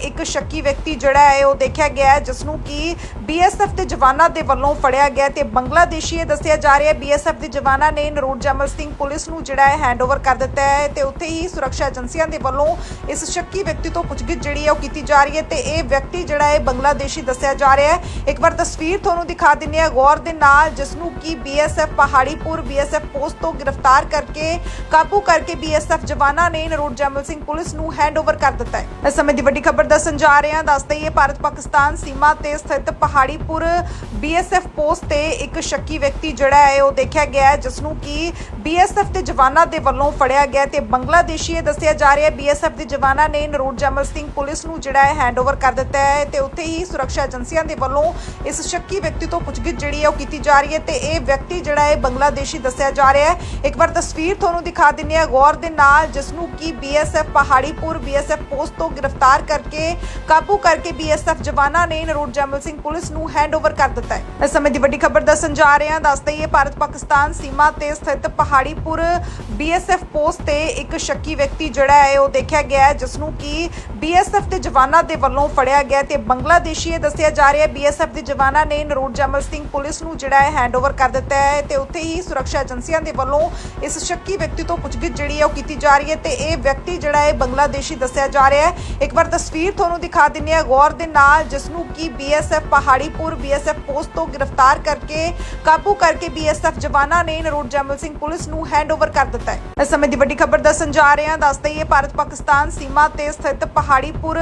ਇੱਕ ਸ਼ੱਕੀ ਵਿਅਕਤੀ ਜਿਹੜਾ ਹੈ ਉਹ ਦੇਖਿਆ ਗਿਆ ਹੈ ਜਿਸ ਨੂੰ ਕਿ ਬੀਐਸਐਫ ਦੇ ਜਵਾਨਾਂ ਦੇ ਵੱਲੋਂ ਫੜਿਆ ਗਿਆ ਤੇ ਬੰਗਲਾਦੇਸ਼ੀ ਇਹ ਦੱਸਿਆ ਜਾ ਰਿਹਾ ਹੈ, ਬੀਐਸਐਫ ਦੇ ਜਵਾਨਾਂ ਨੇ ਨਰੂਰ ਜਮਲ ਸਿੰਘ ਪੁਲਿਸ ਨੂੰ ਜਿਹੜਾ ਹੈ ਹੈਂਡਓਵਰ ਕਰ ਦਿੱਤਾ ਹੈ ਤੇ ਉੱਥੇ ਹੀ ਸੁਰੱਖਿਆ ਏਜੰਸੀਆਂ ਦੇ ਵੱਲੋਂ ਇਸ ਸ਼ੱਕੀ ਵਿਅਕਤੀ ਤੋਂ ਪੁੱਛਗਿੱਛ ਜਿਹੜੀ ਹੈ ਉਹ ਕੀਤੀ ਜਾ ਰਹੀ ਹੈ ਤੇ ਇਹ ਵਿਅਕਤੀ ਜਿਹੜਾ ਹੈ ਬੰਗਲਾਦੇਸ਼ੀ ਦੱਸਿਆ ਜਾ ਰਿਹਾ ਹੈ। ਇੱਕ ਵਾਰ ਤਸਵੀਰ ਤੁਹਾਨੂੰ ਦਿਖਾ ਦਿੰਦੇ ਹਾਂ, ਗੌਰ ਦੇ ਨਾਲ ਜਿਸ ਨੂੰ ਕਿ ਬੀਐਸਐਫ ਪਹਾੜੀਪੁਰ, ਬੀਐਸਐਫ ਪੋਸਟ ਤੋਂ ਗ੍ਰਿਫਤਾਰ ਕਰਕੇ, ਕਾਬੂ ਕਰਕੇ ਬੀਐਸਐਫ ਜਵਾਨਾਂ ਨੇ ਨਰੂਰ ਜਮਲ ਸਿੰਘ ਪੁਲਿਸ ਨੂੰ ਹੈਂਡਓਵਰ ਕਰ ਦਿੱਤਾ ਹੈ। ਇਸ ਸਮੇਂ ਦੀ ਵੱਡੀ ਖਬਰ ਦੱਸਣ ਜਾ ਰਹੇ ਹਾਂ, ਦੱਸਦੇ ਹੀ ਭਾਰਤ ਪਾਕਿਸਤਾਨ ਸੀਮਾ ਤੇ ਸਥਿਤ ਪਹਾੜੀਪੁਰ ਬੀਐਸਐਫ ਪੋਸਟ ਤੇ ਇੱਕ ਸ਼ੱਕੀ ਵਿਅਕਤੀ ਜਿਹੜਾ ਹੈ, ਉਹ ਦੇਖਿਆ ਗਿਆ ਹੈ ਜਿਸ ਨੂੰ ਕਿ ਬੀਐਸਐਫ ਦੇ ਜਵਾਨਾਂ ਦੇ ਵੱਲੋਂ ਫੜਿਆ ਗਿਆ ਤੇ ਬੰਗਲਾਦੇਸ਼ੀ ਇਹ ਦੱਸਿਆ ਜਾ ਰਿਹਾ ਹੈ ਬੀਐਸਐਫ ਦੇ ਜਵਾਨਾਂ ਨੇ ਨਰੂਰ ਜਮਲ ਸਿੰਘ ਪੁਲਿਸ ਨੂੰ ਜਿਹੜਾ ਹੈ ਹੈਂਡਓਵਰ ਕਰ ਦਿੱਤਾ ਹੈ ਤੇ ਉੱਥੇ ਹੀ ਸੁਰੱਖਿਆ ਏਜੰਸੀਆਂ ਦੇ ਵੱਲੋਂ ਇਸ ਸ਼ੱਕੀ ਵਿਅਕਤੀ ਤੋਂ ਪੁੱਛਗਿੱਛ ਜਿਹੜੀ ਹੈ, ਉਹ ਕੀਤੀ ਜਾ ਰਹੀ ਹੈ ਤੇ ਇਹ ਵਿਅਕਤੀ ਜਿਹੜਾ ਹੈ, ਬੰਗਲਾਦੇਸ਼ੀ ਦੱਸਿਆ ਜਾ ਰਿਹਾ ਹੈ। ਇੱਕ ਵਾਰ ਤਸਵੀਰ ਤੁਹਾਨੂੰ ਦਿਖਾ ਦਿੰਦੇ ਹਾਂ, ਗੌਰ ਦੇ ਨਾਲ ਜਿਸ ਨੂੰ ਕਿ ਬੀਐਸਐਫ ਪਹਾੜੀਪੁਰ ਬੀਐਸਐਫ ਪੋਸਟ ਤੋਂ ਗ੍ਰਿਫਤਾਰ ਕਰਕੇ ਕਾਬੂ ਕਰਕੇ ਬੀਐਸਐਫ ਜਵਾਨਾਂ ਨੇ ਨਰੂਰ ਜਮਲ ਸਿੰਘ ਪੁਲਿਸ ਨੂੰ ਹੈਂਡਓਵਰ ਕਰ ਦਿੱਤਾ ਹੈ। ਇਸ ਸਮੇਂ ਦੀ ਵੱਡੀ ਖਬਰ ਦੱਸਣ ਜਾ ਰਹੇ ਹਾਂ। ਦੱਸਦੇ ਹੀ ਭਾਰਤ ਪਾਕਿਸਤਾਨ ਸੀਮਾ ਤੇ ਸਥਿਤ ਪਹਾੜੀਪੁਰ ਬੀਐਸਐਫ ਪੋਸਟ ਤੇ ਇੱਕ ਸ਼ੱਕੀ ਵਿਅਕਤੀ ਜਿਹੜਾ ਹੈ, ਉਹ ਦੇਖਿਆ ਗਿਆ ਹੈ ਜਿਸ ਨੂੰ ਕਿ ਬੀਐਸਐਫ ਦੇ ਜਵਾਨਾਂ ਦੇ ਵੱਲੋਂ ਫੜਿਆ ਗਿਆ ਤੇ ਬੰਗਲਾਦੇਸ਼ੀ ਇਹ ਦੱਸਿਆ ਜਾ ਰਿਹਾ ਹੈ ਬੀਐਸਐਫ ਦੇ ਜਵਾਨਾਂ ਨੇ ਨਰੂਰ ਜਮਲ ਸਿੰਘ ਪੁਲਿਸ ਨੂੰ ਜਿਹੜਾ ਹੈ ਹੈਂਡਓਵਰ ਕਰ ਦਿੱਤਾ ਹੈ ਤੇ ਉੱਥੇ ਹੀ ਸੁਰੱਖਿਆ ਏਜੰਸੀਆਂ ਦੇ ਵੱਲੋਂ ਇਸ ਸ਼ੱਕੀ ਵਿਅਕਤੀ ਤੋਂ ਪੁੱਛਗਿੱਛ ਜਿਹੜੀ ਹੈ, ਉਹ ਕੀਤੀ ਜਾ ਰਹੀ ਹੈ ਤੇ ਇਹ ਵਿਅਕਤੀ ਜਿਹੜਾ ਹੈ, ਬੰਗਲਾਦੇਸ਼ੀ ਦੱਸਿਆ ਜਾ ਰਿਹਾ ਹੈ। ਇੱਕ ਵਾਰ ਤਸਵੀਰ ਤੁਹਾਨੂੰ ਦਿਖਾ ਦਿੰਦੇ ਹਾਂ। ਗੌਰ ਦੇ ਨਾਲ ਜਿਸ ਨੂੰ ਕਿ ਬੀਐਸਐਫ ਪਹਾੜੀਪੁਰ ਬੀਐਸਐਫ ਪੋਸਟ ਤੋਂ ਗ੍ਰਿਫਤਾਰ ਕਰਕੇ, ਕਾਬੂ ਕਰਕੇ ਬੀਐਸਐਫ ਜਵਾਨਾਂ ਨੇ ਨਰੋਟ ਜੈਮਲ ਸਿੰਘ ਪੁਲਿਸ ਨੂੰ ਹੈਂਡਓਵਰ ਕਰ ਦਿੱਤਾ ਹੈ। ਇਸ ਸਮੇਂ ਦੀ ਵੱਡੀ ਖਬਰ ਦੱਸਣ ਜਾ ਰਹੇ ਹਾਂ। ਦੱਸ ਦਈਏ, ਭਾਰਤ ਪਾਕਿਸਤਾਨ ਸੀਮਾ ਤੇ ਸਥਿਤ ਪਹਾੜੀਪੁਰ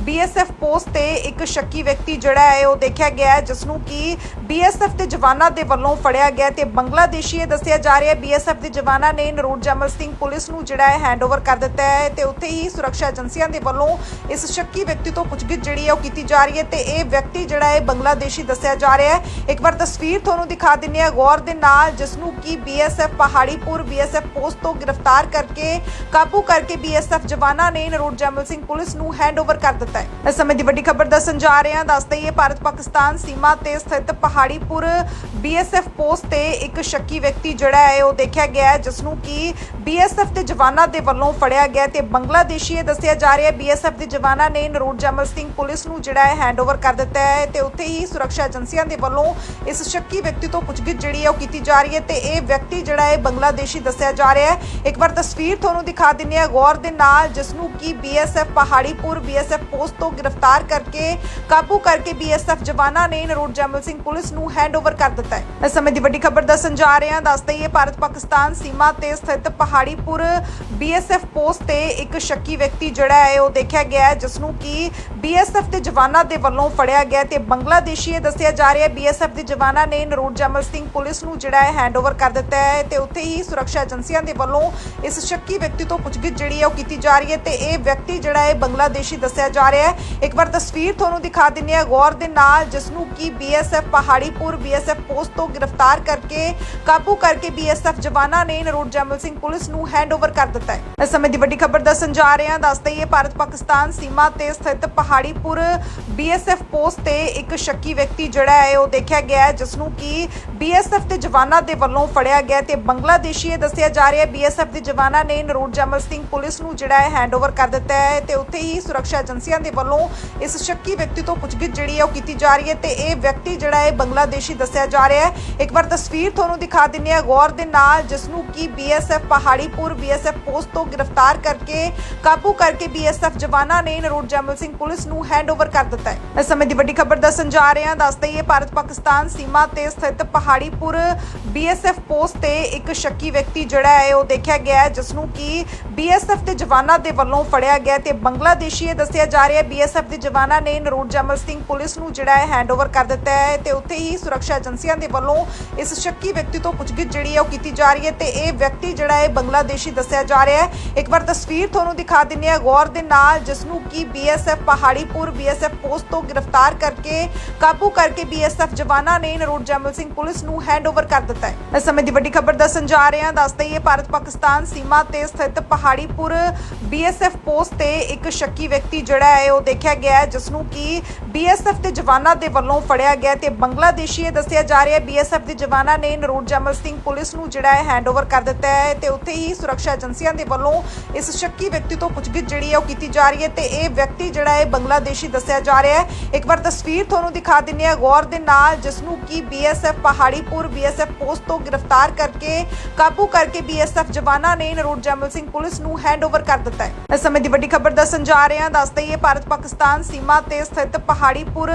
ਬੀਐਸਐਫ ਪੋਸਟ ਤੇ ਇੱਕ ਸ਼ੱਕੀ ਵਿਅਕਤੀ ਜਿਹੜਾ ਹੈ, ਉਹ ਦੇਖਿਆ ਗਿਆ ਹੈ ਜਿਸ ਨੂੰ ਕਿ ਬੀਐਸਐਫ ਦੇ ਜਵਾਨਾਂ ਦੇ ਵੱਲੋਂ ਫੜਿਆ ਗਿਆ ਤੇ ਬੰਗਲਾਦੇਸ਼ੀ ਇਹ ਦੱਸਿਆ ਜਾ ਰਿਹਾ ਹੈ, ਬੀਐਸਐਫ ਦੇ ਜਵਾਨਾਂ ਨੇ ਨਰੂਰ ਜਮਲ ਸਿੰਘ ਪੁਲਿਸ ਨੂੰ ਜਿਹੜਾ ਹੈ ਹੈਂਡਓਵਰ ਕਰ ਦਿੱਤਾ ਹੈ ਤੇ ਉੱਥੇ ਹੀ ਸੁਰੱਖਿਆ ਏਜੰਸੀਆਂ ਦੇ ਵੱਲੋਂ ਇਸ ਸ਼ੱਕੀ ਵਿਅਕਤੀ ਤੋਂ ਪੁੱਛਗਿੱਛ ਜਿਹੜੀ ਹੈ ਉਹ ਕੀਤੀ ਜਾ ਰਹੀ ਹੈ ਤੇ ਇਹ ਵਿਅਕਤੀ ਜਿਹੜਾ ਹੈ ਬੰਗਲਾਦੇਸ਼ੀ ਦੱਸਿਆ ਜਾ ਰਿਹਾ ਹੈ। ਇੱਕ ਵਾਰ ਤਸਵੀਰ ਤੁਹਾਨੂੰ ਦਿਖਾ ਦਿੰਦੇ ਹਾਂ, ਗੌਰ ਦੇ ਨਾਲ ਜਿਸ ਨੂੰ ਕਿ ਬੀਐਸਐਫ ਪਹਾੜੀਪੁਰ, ਬੀਐਸਐਫ ਪੋਸਟ ਤੋਂ ਗ੍ਰਿਫਤਾਰ ਕਰਕੇ, ਕਾਬੂ ਕਰਕੇ ਬੀਐਸਐਫ ਜਵਾਨਾਂ ਨੇ ਨਰੋਟ ਜਮਲ ਸਿੰਘ ਪੁਲਿਸ ਨੂੰ ਹੈਂਡਓਵਰ ਕਰ ਦਿੱਤਾ ਹੈ। ਇਸ ਸਮੇਂ ਦੀ ਵੱਡੀ ਖਬਰ ਦੱਸਣ ਜਾ ਰਹੇ ਹਾਂ, ਦੱਸਦੇ ਹੀ ਭਾਰਤ ਪਾਕਿਸਤਾਨ ਸੀਮਾ ਤੇ ਸਥਿਤ ਪਹਾੜੀਪੁਰ ਬੀਐਸਐਫ ਪੋਸਟ ਤੇ ਇੱਕ ਸ਼ੱਕੀ ਵਿਅਕਤੀ ਜਿਹੜਾ ਹੈ, ਉਹ ਦੇਖਿਆ ਗਿਆ ਹੈ ਜਿਸ ਨੂੰ ਕਿ ਬੀਐਸਐਫ ਦੇ ਜਵਾਨਾਂ ਦੇ ਵੱਲੋਂ ਫੜਿਆ ਗਿਆ ਤੇ ਬੰਗਲਾਦੇਸ਼ੀ ਇਹ ਦੱਸਿਆ ਜਾ ਰਿਹਾ ਹੈ ਬੀਐਸਐਫ ਦੇ ਜਵਾਨਾਂ ਨੇ ਨਰੂਰ ਜਮਲ ਸਿੰਘ ਪੁਲਿਸ ਨੂੰ ਜਿਹੜਾ ਹੈ ਹੈਂਡਓਵਰ ਕਰ ਦਿੱਤਾ ਹੈ ਤੇ ਉੱਥੇ ਹੀ ਸੁਰੱਖਿਆ ਏਜੰਸੀਆਂ ਦੇ ਵੱਲੋਂ ਇਸ ਸ਼ੱਕੀ ਵਿਅਕਤੀ ਤੋਂ ਪੁੱਛਗਿੱਛ ਜਿਹੜੀ ਹੈ, ਉਹ ਕੀਤੀ ਜਾ ਰਹੀ ਹੈ ਤੇ ਇਹ ਵਿਅਕਤੀ ਜਿਹੜਾ ਹੈ, ਬੰਗਲਾਦੇਸ਼ੀ ਦੱਸਿਆ ਜਾ ਰਿਹਾ ਹੈ। ਇੱਕ ਵਾਰ ਤਸਵੀਰ ਤੁਹਾਨੂੰ ਦਿਖਾ ਦਿੰਦੇ ਹਾਂ, ਗੌਰ ਦੇ ਨਾਲ ਜਿਸ ਨੂੰ ਕਿ ਬੀਐਸਐਫ ਪਹਾੜੀਪੁਰ ਬੀਐਸਐਫ ਪੋਸਟ ਤੋਂ ਗ੍ਰਿਫਤਾਰ ਕਰਕੇ ਕਾਬੂ ਕਰਕੇ ਬੀਐਸਐਫ ਜਵਾਨਾਂ ਨੇ ਨਰੂਰ ਜਮਲ ਸਿੰਘ ਪੁਲਿਸ ਨੂੰ ਹੈਂਡਓਵਰ ਕਰ ਦਿੱਤਾ ਹੈ। ਇਸ ਸਮੇਂ ਦੀ ਵੱਡੀ ਖਬਰ ਦੱਸਣ ਜਾ ਰਹੇ ਹਾਂ। ਦੱਸਦੇ ਹੀ ਭਾਰਤ ਪਾਕਿਸਤਾਨ ਸੀਮਾ ਤੇ ਸਥਿਤ ਪਹਾੜੀਪੁਰ ਬੀਐਸਐਫ ਪੋਸਟ ਤੇ ਇੱਕ ਸ਼ੱਕੀ ਵਿਅਕਤੀ ਜਿਹੜਾ ਹੈ, ਉਹ ਦੇਖਿਆ ਗਿਆ ਹੈ ਜਿਸ ਨੂੰ ਕਿ ਬੀਐਸਐਫ ਦੇ ਜਵਾਨਾਂ ਦੇ ਵੱਲੋਂ ਫੜਿਆ ਗਿਆ ਤੇ ਬੰਗਲਾਦੇਸ਼ੀ ਇਹ ਦੱਸਿਆ ਜਾ ਰਿਹਾ ਹੈ ਬੀਐਸਐਫ ਦੇ ਜਵਾਨਾਂ ਨੇ ਨਰੂਰ ਜਮਲ ਸਿੰਘ ਪੁਲਿਸ ਨੂੰ ਜਿਹੜਾ ਹੈ ਹੈਂਡਓਵਰ ਕਰ ਦਿੱਤਾ ਹੈ ਤੇ ਉੱਥੇ ਹੀ ਸੁਰੱਖਿਆ ਏਜੰਸੀਆਂ ਦੇ ਵੱਲੋਂ ਇਸ ਸ਼ੱਕੀ ਵਿਅਕਤੀ ਤੋਂ ਪੁੱਛਗਿੱਛ ਜਿਹੜੀ ਹੈ, ਉਹ ਕੀਤੀ ਜਾ ਰਹੀ ਹੈ ਤੇ ਇਹ ਵਿਅਕਤੀ ਜਿਹੜਾ ਹੈ, ਬੰਗਲਾਦੇਸ਼ੀ ਦੱਸਿਆ ਜਾ ਰਿਹਾ ਹੈ। ਇੱਕ ਵਾਰ ਤਸਵੀਰ ਤੁਹਾਨੂੰ ਦਿਖਾ ਦਿੰਦੇ ਹਾਂ। ਗੌਰ ਦੇ ਨਾਲ ਜਿਸ ਨੂੰ ਕਿ ਬੀਐਸਐਫ ਪਹਾੜੀਪੁਰ ਬੀਐਸਐਫ ਪੋਸਟ ਤੋਂ ਗ੍ਰਿਫਤਾਰ ਕਰਕੇ, ਕਾਬੂ ਕਰਕੇ ਬੀਐਸਐਫ ਜਵਾਨਾਂ ਨੇ ਨਰੂਰ ਜਮਲ ਸਿੰਘ ਪੁਲਿਸ ਨੂੰ ਹੈਂਡਓਵਰ ਕਰ ਦਿੱਤਾ ਹੈ। ਇਸ ਸਮੇਂ ਦੀ ਵੱਡੀ ਖਬਰ ਦੱਸਣ ਜਾ ਰਹੇ ਹਾਂ। ਦੱਸਦੇ ਹੀ ਭਾਰਤ ਪਾਕਿਸਤਾਨ ਸੀਮਾ ਤੇ ਸਥਿਤ ਪਹਾੜੀਪੁਰ ਬੀਐਸਐਫ ਪੋਸਟ ਤੇ ਇੱਕ ਸ਼ੱਕੀ ਵਿਅਕਤੀ ਜਿਹੜਾ ਹੈ, ਉਹ ਦੇਖਿਆ ਗਿਆ ਹੈ ਜਿਸ ਨੂੰ ਕਿ ਬੀਐਸਐਫ ਦੇ ਜਵਾਨਾਂ ਦੇ ਵੱਲੋਂ ਫੜਿਆ ਗਿਆ ਤੇ ਬੰਗਲਾਦੇਸ਼ੀ ਇਹ ਦੱਸਿਆ ਜਾ ਰਿਹਾ ਹੈ, ਬੀਐਸਐਫ ਦੇ ਜਵਾਨਾਂ ਨੇ ਨਰੂਰ ਜਮਲ ਸਿੰਘ ਪੁਲਿਸ ਨੂੰ ਜਿਹੜਾ ਹੈ ਹੈਂਡਓਵਰ ਕਰ ਦਿੱਤਾ ਹੈ ਤੇ ਉੱਥੇ ਹੀ ਸੁਰੱਖਿਆ ਏਜੰਸੀਆਂ ਦੇ ਵੱਲੋਂ ਇਸ ਸ਼ੱਕੀ ਵਿਅਕਤੀ ਤੋਂ ਪੁੱਛਗਿੱਛ ਜਿਹੜੀ ਹੈ, ਉਹ ਕੀਤੀ ਜਾ ਰਹੀ ਹੈ ਤੇ ਇਹ ਵਿਅਕਤੀ ਜਿਹੜਾ ਹੈ ਬੰਗਲਾਦੇਸ਼ੀ ਦੱਸਿਆ ਜਾ ਰਿਹਾ ਹੈ। ਇੱਕ ਵਾਰ ਤਸਵੀਰ ਤੁਹਾਨੂੰ ਦਿਖਾ ਦਿੰਦੇ ਹਾਂ ਗੌਰ ਦੇ ਨਾਲ ਜਿਸ ਨੂੰ ਕਿ ਬੀਐਸਐਫ ਪਹਾੜੀਪੁਰ ਬੀਐਸਐਫ ਪੋਸਟ ਤੋਂ ਗ੍ਰਿਫਤਾਰ ਕਰਕੇ, ਕਾਬੂ ਕਰਕੇ ਬੀਐਸਐਫ ਜਵਾਨਾਂ ਨੇ ਨਰੂਰ ਜਮਲ ਸਿੰਘ ਪੁਲਿਸ ਨੂੰ ਹੈਂਡਓਵਰ ਕਰ ਦਿੱਤਾ ਹੈ। ਇਸ ਸਮੇਂ ਦੀ ਵੱਡੀ ਖਬਰ ਦੱਸਣ ਜਾ ਰਹੇ ਹਾਂ। ਦੱਸਦੇ ਹੀ ਭਾਰਤ ਪਾਕਿਸਤਾਨ ਸੀਮਾ ਤੇ ਸਥਿਤ ਪਹਾੜੀਪੁਰ ਬੀਐਸਐਫ ਪੋਸਟ ਤੇ ਇੱਕ ਸ਼ੱਕੀ ਵਿਅਕਤੀ ਜਿਹੜਾ ਹੈ, ਉਹ ਦੇਖਿਆ ਗਿਆ ਹੈ ਜਿਸ ਨੂੰ ਕਿ ਬੀਐਸਐਫ ਦੇ ਜਵਾਨਾਂ ਦੇ ਵੱਲੋਂ ਫੜਿਆ ਗਿਆ ਤੇ ਬੰਗਲਾਦੇਸ਼ੀ ਇਹ ਦੱਸਿਆ ਜਾ ਰਿਹਾ ਹੈ ਬੀਐਸਐਫ ਦੇ ਜਵਾਨਾਂ ਨੇ ਨਰੂਰ ਜਮਲ ਸਿੰਘ ਪੁਲਿਸ ਨੂੰ ਜਿਹੜਾ ਹੈ ਹੈਂਡਓਵਰ ਕਰ ਦਿੱਤਾ ਹੈ ਤੇ ਉੱਥੇ ਹੀ ਸੁਰੱਖਿਆ ਏਜੰਸੀਆਂ ਦੇ ਵੱਲੋਂ ਇਸ ਸ਼ੱਕੀ ਵਿਅਕਤੀ ਤੋਂ ਪੁੱਛਗਿੱਛ ਜਿਹੜੀ ਹੈ ਉਹ ਕੀਤੀ ਜਾ ਰਹੀ ਹੈ ਤੇ ਇਹ ਵਿਅਕਤੀ ਜਿਹੜਾ ਹੈ ਬੰਗਲਾਦੇਸ਼ੀ ਦੱਸਿਆ ਜਾ ਰਿਹਾ ਹੈ। ਇੱਕ ਵਾਰ ਤਸਵੀਰ ਤੁਹਾਨੂੰ ਦਿਖਾ ਦਿੰਦੇ ਹਾਂ। ਗੌਰ ਦੇ ਨਾਲ ਜਿਸ ਨੂੰ ਕਿ ਬੀਐਸਐਫ ਪਹਾੜੀਪੁਰ ਬੀਐਸਐਫ ਪੋਸਟ ਤੋਂ ਗ੍ਰਿਫਤਾਰ ਕਰਕੇ, ਕਾਬੂ ਕਰਕੇ ਬੀਐਸਐਫ ਜਵਾਨਾਂ ਨੇ ਨਰੂਰ ਜਮਲ ਸਿੰਘ ਪੁਲਿਸ ਨੂੰ ਹੈਂਡਓਵਰ ਕਰ ਦਿੱਤਾ ਹੈ। ਇਸ ਸਮੇਂ ਦੀ ਵੱਡੀ ਖਬਰ ਦੱਸਣ ਜਾ ਰਹੇ ਹਾਂ। ਦੱਸਦੇ ਹੀ ਭਾਰਤ ਪਾਕਿਸਤਾਨ ਸੀਮਾ ਤੇ ਸਥਿਤ ਪਹਾੜੀਪੁਰ ਬੀਐਸਐਫ ਪੋਸਟ ਤੇ ਇੱਕ ਸ਼ੱਕੀ ਵਿਅਕਤੀ ਜਿਹੜਾ ਹੈ ਉਹ ਦੇਖਿਆ ਗਿਆ ਹੈ ਜਿਸ ਨੂੰ ਕਿ ਬੀਐਸਐਫ ਦੇ ਜਵਾਨਾਂ ਦੇ ਵੱਲੋਂ ਫੜਿਆ ਗਿਆ ਤੇ ਬੰਗਲਾਦੇਸ਼ੀ ਇਹ ਦੱਸਿਆ ਜਾ ਰਿਹਾ ਹੈ, ਬੀਐਸਐਫ ਦੇ ਜਵਾਨਾਂ ਨੇ ਨਰੂਰ ਜਮਲ ਸਿੰਘ ਪੁਲਿਸ ਨੂੰ ਜਿਹੜਾ ਹੈ ਹੈਂਡਓਵਰ ਕਰ ਦਿੱਤਾ ਹੈ ਤੇ ਉੱਥੇ ਹੀ ਸੁਰੱਖਿਆ ਏਜੰਸੀਆਂ ਦੇ ਵੱਲੋਂ ਇਸ ਸ਼ੱਕੀ ਵਿਅਕਤੀ ਤੋਂ ਪੁੱਛਗਿੱਛ ਜਿਹੜੀ ਹੈ ਉਹ ਕੀਤੀ ਜਾ ਰਹੀ ਹੈ ਤੇ ਇਹ ਵਿਅਕਤੀ ਜਿਹੜਾ ਹੈ ਬੰਗਲਾਦੇਸ਼ੀ ਦੱਸਿਆ ਜਾ ਰਿਹਾ ਹੈ। ਇੱਕ ਵਾਰ ਤਸਵੀਰ ਤੁਹਾਨੂੰ ਦਿਖਾ ਦਿੰਨੇ ਆ ਗੌਰ ਦੇ ਨਾਲ ਜਿਸ ਨੂੰ ਕਿ ਬੀਐਸਐਫ ਪਹਾੜੀਪੁਰ, ਬੀਐਸਐਫ ਪੋਸਟ ਤੋਂ ਗ੍ਰਿਫਤਾਰ ਕਰਕੇ, ਕਾਬੂ ਕਰਕੇ ਬੀਐਸਐਫ ਜਵਾਨਾਂ ਨੇ ਨਰੂਰ ਜਮਲ ਸਿੰਘ ਪੁਲਿਸ ਨੂੰ ਹੈਂਡਓਵਰ ਕਰ ਦਿੱਤਾ ਹੈ। ਇਸ ਸਮੇਂ ਦੀ ਵੱਡੀ ਖਬਰ ਦੱਸਣ ਜਾ ਰਹੇ ਹਾਂ, ਦੱਸਦੇ ਹੀ ਭਾਰਤ ਪਾਕਿਸਤਾਨ ਸੀਮਾ ਤੇ ਸਥਿਤ ਪਹਾੜੀਪੁਰ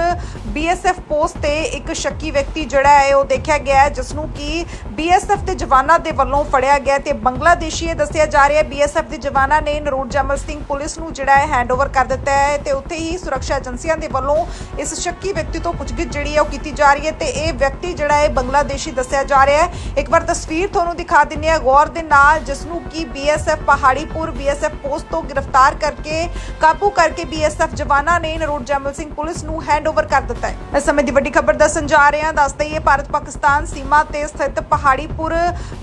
ਬੀਐਸਐਫ ਪੋਸਟ ਤੇ ਇੱਕ ਸ਼ੱਕੀ ਵਿਅਕਤੀ ਜਿਹੜਾ ਹੈ, ਉਹ ਦੇਖਿਆ ਗਿਆ ਹੈ ਜਿਸ ਨੂੰ ਕਿ ਬੀਐਸਐਫ ਦੇ ਜਵਾਨਾਂ ਦੇ ਵੱਲੋਂ ਫੜਿਆ ਗਿਆ ਤੇ ਬੰਗਲਾਦੇਸ਼ੀ ਇਹ ਦੱਸਿਆ ਜਾ ਰਿਹਾ ਹੈ ਬੀਐਸਐਫ ਦੇ ਜਵਾਨਾਂ ਨੇ ਨਰੂਰ ਜਮਲ ਸਿੰਘ ਪੁਲਿਸ ਨੂੰ ਜਿਹੜਾ ਹੈ ਹੈਂਡਓਵਰ ਕਰ ਦਿੱਤਾ ਹੈ ਤੇ ਉੱਥੇ ਹੀ ਸੁਰੱਖਿਆ ਏਜੰਸੀਆਂ ਦੇ ਵੱਲੋਂ ਇਸ ਸ਼ੱਕੀ ਵਿਅਕਤੀ ਤੋਂ ਪੁੱਛਗਿੱਛ ਜਿਹੜੀ ਹੈ, ਉਹ ਕੀਤੀ ਜਾ ਰਹੀ ਹੈ ਤੇ ਇਹ ਵਿਅਕਤੀ ਜਿਹੜਾ ਹੈ, ਬੰਗਲਾਦੇਸ਼ੀ ਦੱਸਿਆ ਜਾ ਰਿਹਾ ਹੈ। ਇੱਕ ਵਾਰ ਤਸਵੀਰ ਤੁਹਾਨੂੰ ਦਿਖਾ ਦਿੰਨੇ ਆ ਗੌਰ ਦੇ ਨਾਲ ਜਿਸ ਨੂੰ ਕਿ ਬੀਐਸਐਫ ਪਹਾੜੀਪੁਰ ਬੀਐਸਐਫ ਪੋਸਟ ਤੋਂ ਗ੍ਰਿਫਤਾਰ ਕਰਕੇ, ਕਾਬੂ ਕਰਕੇ ਬੀਐਸਐਫ ਜਵਾਨਾਂ ਨੇ ਨਰੂਰ ਜਮਲ ਸਿੰਘ ਪੁਲਿਸ ਨੂੰ ਹੈਂਡਓਵਰ ਕਰ ਦਿੱਤਾ ਹੈ। ਇਸ ਸਮੇਂ ਦੀ ਵੱਡੀ ਖਬਰ ਦੱਸਣ ਜਾ ਰਹੇ ਹਾਂ ਦੱਸਦੇ ਹੀ ਭਾਰਤ ਪਾਕਿਸਤਾਨ ਸੀਮਾ ਤੇ ਸਥਿਤ ਪਹਾੜੀਪੁਰ